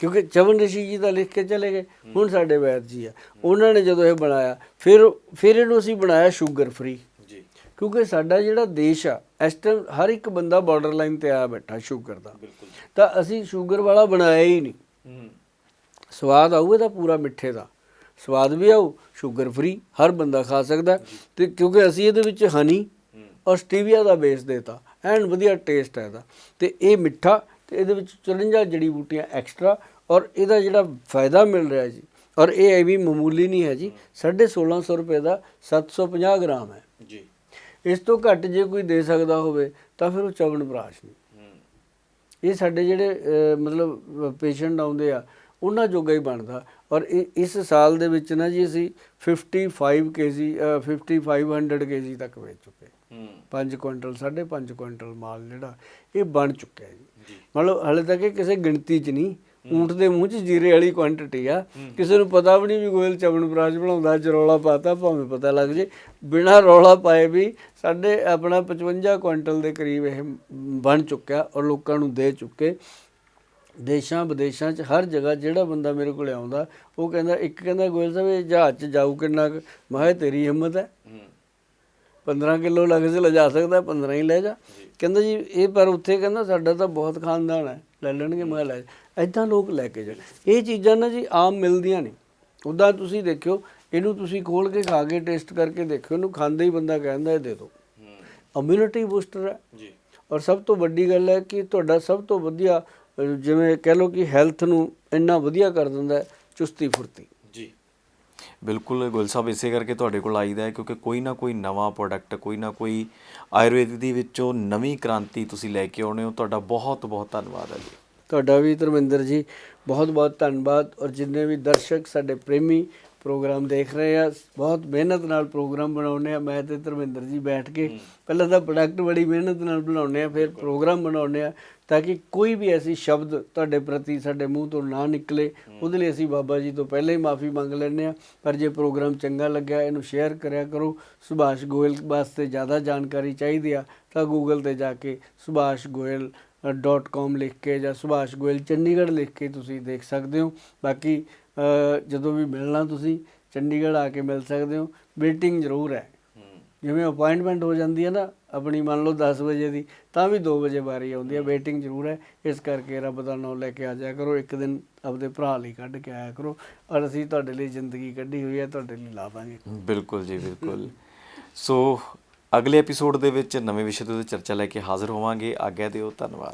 ਕਿਉਂਕਿ ਚਵਨ ਰਿਸ਼ੀ ਜੀ ਦਾ ਲਿਖ ਕੇ ਚਲੇ ਗਏ ਹੁਣ ਸਾਡੇ ਵੈਦ ਜੀ ਆ। ਉਹਨਾਂ ਨੇ ਜਦੋਂ ਇਹ ਬਣਾਇਆ ਫਿਰ ਫਿਰ ਇਹਨੂੰ ਅਸੀਂ ਬਣਾਇਆ ਸ਼ੂਗਰ ਫ੍ਰੀ ਜੀ। ਕਿਉਂਕਿ ਸਾਡਾ ਜਿਹੜਾ ਦੇਸ਼ ਆ ਇਸ ਟਾਈਮ ਹਰ ਇੱਕ ਬੰਦਾ ਬਾਰਡਰ ਲਾਈਨ ਤੇ ਆਇਆ ਬੈਠਾ ਸ਼ੂਗਰ ਦਾ। ਤਾਂ ਅਸੀਂ ਸ਼ੂਗਰ ਵਾਲਾ ਬਣਾਇਆ ਹੀ ਨਹੀਂ। ਸਵਾਦ ਆਊ ਇਹਦਾ ਪੂਰਾ ਮਿੱਠੇ ਦਾ। ਸਵਾਦ ਵੀ ਆਊ ਸ਼ੂਗਰ ਫ੍ਰੀ ਹਰ ਬੰਦਾ ਖਾ ਸਕਦਾ। ਤੇ ਕਿਉਂਕਿ ਅਸੀਂ ਇਹਦੇ ਵਿੱਚ ਹਨੀ ਔਰ ਸਟੀਵੀਆ ਦਾ ਬੇਸ ਦੇਤਾ। ਐਨ ਵਧੀਆ ਟੇਸਟ ਹੈ ਇਹਦਾ। ਤੇ ਇਹ ਮਿੱਠਾ ਤੇ ਇਹਦੇ ਵਿੱਚ 54 ਜੜੀ ਬੂਟੀਆਂ ਐਕਸਟਰਾ ਔਰ ਇਹਦਾ ਜਿਹੜਾ ਫਾਇਦਾ ਮਿਲ ਰਿਹਾ ਜੀ ਔਰ ਇਹ ਵੀ ਮਾਮੂਲੀ ਨਹੀਂ ਹੈ ਜੀ 1650 ਰੁਪਏ ਦਾ 750 ਗ੍ਰਾਮ ਹੈ। ਜੀ। ਇਸ ਤੋਂ ਘੱਟ ਜੇ ਕੋਈ ਦੇ ਸਕਦਾ ਹੋਵੇ ਤਾਂ ਫਿਰ ਉਹ ਚਵਨ ਪ੍ਰਾਸ਼ ਨਹੀਂ। ਇਹ ਸਾਡੇ ਜਿਹੜੇ ਮਤਲਬ ਪੇਸ਼ੈਂਟ ਆਉਂਦੇ ਆ ਉਹਨਾਂ ਜੋਗਾ ਹੀ ਬਣਦਾ। ਔਰ ਇਸ ਸਾਲ ਦੇ ਵਿੱਚ ਨਾ ਜੀ ਅਸੀਂ 55 ਕੇਜੀ 5500 ਕੇਜੀ ਤੱਕ ਵੇਚ ਚੁੱਕੇ। 5 ਕੁਇੰਟਲ 5.5 ਕੁਇੰਟਲ ਮਾਲ ਜਿਹੜਾ, ਇਹ ਬਣ ਚੁੱਕਿਆ ਜੀ। ਮਤਲਬ ਹਲੇ ਤੱਕ ਇਹ ਕਿਸੇ ਗਿਣਤੀ 'ਚ ਨਹੀਂ। ਊਂਟ ਦੇ ਮੂੰਹ 'ਚ ਜੀਰੇ ਵਾਲੀ ਕੁਆਂਟੀਟੀ ਆ। ਕਿਸੇ ਨੂੰ ਪਤਾ ਵੀ ਨਹੀਂ ਵੀ ਗੋਇਲ ਚਵਣ ਪ੍ਰਾਜ ਬਣਾਉਂਦਾ, ਅੱਜ ਰੌਲਾ ਪਾਤਾ, ਭਾਵੇਂ ਪਤਾ ਲੱਗ ਜੇ। ਬਿਨਾਂ ਰੌਲਾ ਪਾਏ ਵੀ ਸਾਡੇ ਆਪਣਾ 55 ਕੁਇੰਟਲ ਦੇ ਕਰੀਬ ਇਹ ਬਣ ਚੁੱਕਿਆ ਔਰ ਲੋਕਾਂ ਨੂੰ ਦੇ ਚੁੱਕੇ। ਦੇਸ਼ਾਂ ਵਿਦੇਸ਼ਾਂ 'ਚ ਹਰ ਜਗ੍ਹਾ ਜਿਹੜਾ ਬੰਦਾ ਮੇਰੇ ਕੋਲ ਆਉਂਦਾ, ਉਹ ਕਹਿੰਦਾ, ਇੱਕ ਕਹਿੰਦਾ, ਗੋਇਲ ਸਾਹਿਬ, ਇਹ ਜਹਾਜ਼ 'ਚ ਜਾਊ ਕਿੰਨਾ ਕੁ? ਮੈਂ ਤੇਰੀ ਹਿੰਮਤ ਹੈ। 15 ਕਿਲੋ ਲਗਜ਼ ਲਿਜਾ ਸਕਦਾ 15 ਹੀ ਲੈ ਜਾ। ਕਹਿੰਦਾ ਜੀ ਇਹ ਪਰ ਉੱਥੇ ਕਹਿੰਦਾ ਸਾਡਾ ਤਾਂ ਬਹੁਤ ਖਾਨਦਾਨ ਹੈ ਲੈ ਲੈਣਗੇ ਮੈਂ ਲੈ ਐਦਾਂ ਲੋਕ ਲੈ ਕੇ ਜਾਣ। ਇਹ ਚੀਜ਼ਾਂ ਨਾ ਜੀ ਆਮ ਮਿਲਦੀਆਂ ਨਹੀਂ। ਉਦਾਂ ਤੁਸੀਂ ਦੇਖਿਓ ਇਹਨੂੰ ਤੁਸੀਂ ਖੋਲ ਕੇ ਖਾ ਕੇ ਟੇਸਟ ਕਰਕੇ ਦੇਖਿਓ ਇਹਨੂੰ ਖਾਂਦੇ ਹੀ ਬੰਦਾ ਕਹਿੰਦਾ ਇਹ ਦੇ ਦਿਓ ਹੂੰ। ਇਮਿਊਨਿਟੀ ਬੂਸਟਰ ਹੈ। ਜੀ। ਔਰ ਸਭ ਤੋਂ ਵੱਡੀ ਗੱਲ ਹੈ ਕਿ ਤੁਹਾਡਾ ਸਭ ਤੋਂ ਵਧੀਆ ਜਿਵੇਂ ਕਹਿ ਲਓ ਕਿ ਹੈਲਥ ਨੂੰ ਇੰਨਾ ਵਧੀਆ ਕਰ ਦਿੰਦਾ ਚੁਸਤੀ ਫੁਰਤੀ ਬਿਲਕੁਲ ਗੁਲ ਸਾਹਿਬ, ਇਸੇ ਕਰਕੇ ਤੁਹਾਡੇ ਕੋਲ ਆਈਦਾ ਹੈ, ਕਿਉਂਕਿ ਕੋਈ ਨਾ ਕੋਈ ਨਵਾਂ ਪ੍ਰੋਡਕਟ ਕੋਈ ਨਾ ਕੋਈ ਆਯੁਰਵੇਦ ਦੇ ਵਿੱਚੋਂ ਨਵੀਂ ਕ੍ਰਾਂਤੀ ਤੁਸੀਂ ਲੈ ਕੇ ਆਉਣੇ ਹੋ, ਤੁਹਾਡਾ ਬਹੁਤ ਬਹੁਤ ਧੰਨਵਾਦ ਹੈ ਜੀ। ਤੁਹਾਡਾ ਵੀ ਧਰਮਿੰਦਰ ਜੀ, ਬਹੁਤ ਬਹੁਤ ਧੰਨਵਾਦ ਔਰ ਜਿੰਨੇ ਵੀ ਦਰਸ਼ਕ ਸਾਡੇ ਪ੍ਰੇਮੀ ਪ੍ਰੋਗਰਾਮ ਦੇਖ ਰਹੇ ਆ। ਬਹੁਤ ਮਿਹਨਤ ਨਾਲ ਪ੍ਰੋਗਰਾਮ ਬਣਾਉਂਦੇ ਆ। ਮੈਂ ਤੇ ਧਰਮਿੰਦਰ ਜੀ ਬੈਠ ਕੇ ਪਹਿਲਾਂ ਤਾਂ ਪ੍ਰੋਡਕਟ ਬੜੀ ਮਿਹਨਤ ਨਾਲ ਬਣਾਉਂਦੇ ਆ ਫਿਰ ਪ੍ਰੋਗਰਾਮ ਬਣਾਉਂਦੇ ਆ ਤਾਂ ਕਿ ਕੋਈ ਵੀ ਐਸੀ ਸ਼ਬਦ ਤੁਹਾਡੇ ਪ੍ਰਤੀ ਸਾਡੇ ਮੂੰਹ ਤੋਂ ਨਾ ਨਿਕਲੇ। ਉਹਦੇ ਲਈ ਅਸੀਂ ਬਾਬਾ ਜੀ ਤੋਂ ਪਹਿਲਾਂ ਹੀ ਮਾਫੀ ਮੰਗ ਲੈਂਦੇ ਆ। ਪਰ ਜੇ ਪ੍ਰੋਗਰਾਮ ਚੰਗਾ ਲੱਗਿਆ ਇਹਨੂੰ ਸ਼ੇਅਰ ਕਰਿਆ ਕਰੋ। ਸੁਭਾਸ਼ ਗੋਇਲ ਵਾਸਤੇ ਜ਼ਿਆਦਾ ਜਾਣਕਾਰੀ ਚਾਹੀਦੀ ਆ ਤਾਂ ਗੂਗਲ ਤੇ ਜਾ ਕੇ ਸੁਭਾਸ਼ ਗੋਇਲ ਕਾਮ ਲਿਖ ਕੇ ਜਾਂ ਸੁਭਾਸ਼ ਗੋਇਲ ਚੰਡੀਗੜ੍ਹ ਲਿਖ ਕੇ ਤੁਸੀਂ ਦੇਖ ਸਕਦੇ ਹੋ। ਬਾਕੀ ਜਦੋਂ ਵੀ ਮਿਲਣਾ ਤੁਸੀਂ ਚੰਡੀਗੜ੍ਹ ਆ ਕੇ ਮਿਲ ਸਕਦੇ ਹੋ। ਵੇਟਿੰਗ ਜ਼ਰੂਰ ਹੈ। ਜਿਵੇਂ ਅਪਾਇੰਟਮੈਂਟ ਹੋ ਜਾਂਦੀ ਹੈ ਨਾ ਆਪਣੀ ਮੰਨ ਲਓ 10 ਵਜੇ ਦੀ ਤਾਂ ਵੀ 2 ਵਜੇ ਵਾਰੀ ਆਉਂਦੀ ਹੈ। ਵੇਟਿੰਗ ਜ਼ਰੂਰ ਹੈ। ਇਸ ਕਰਕੇ ਰੱਬ ਦਾ ਨਾਮ ਲੈ ਕੇ ਆ ਜਾਇਆ ਕਰੋ। ਇੱਕ ਦਿਨ ਆਪਦੇ ਭਰਾ ਲਈ ਕੱਢ ਕੇ ਆਇਆ ਕਰੋ। ਔਰ ਅਸੀਂ ਤੁਹਾਡੇ ਲਈ ਜ਼ਿੰਦਗੀ ਕੱਢੀ ਹੋਈ ਹੈ ਤੁਹਾਡੇ ਲਈ ਲਾਵਾਂਗੇ। ਬਿਲਕੁਲ ਜੀ ਬਿਲਕੁਲ। ਸੋ ਅਗਲੇ ਐਪੀਸੋਡ ਦੇ ਵਿੱਚ ਨਵੇਂ ਵਿਸ਼ੇ ਤੇ ਚਰਚਾ ਲੈ ਕੇ ਹਾਜ਼ਰ ਹੋਵਾਂਗੇ। ਆਗਿਆ ਦਿਓ ਧੰਨਵਾਦ।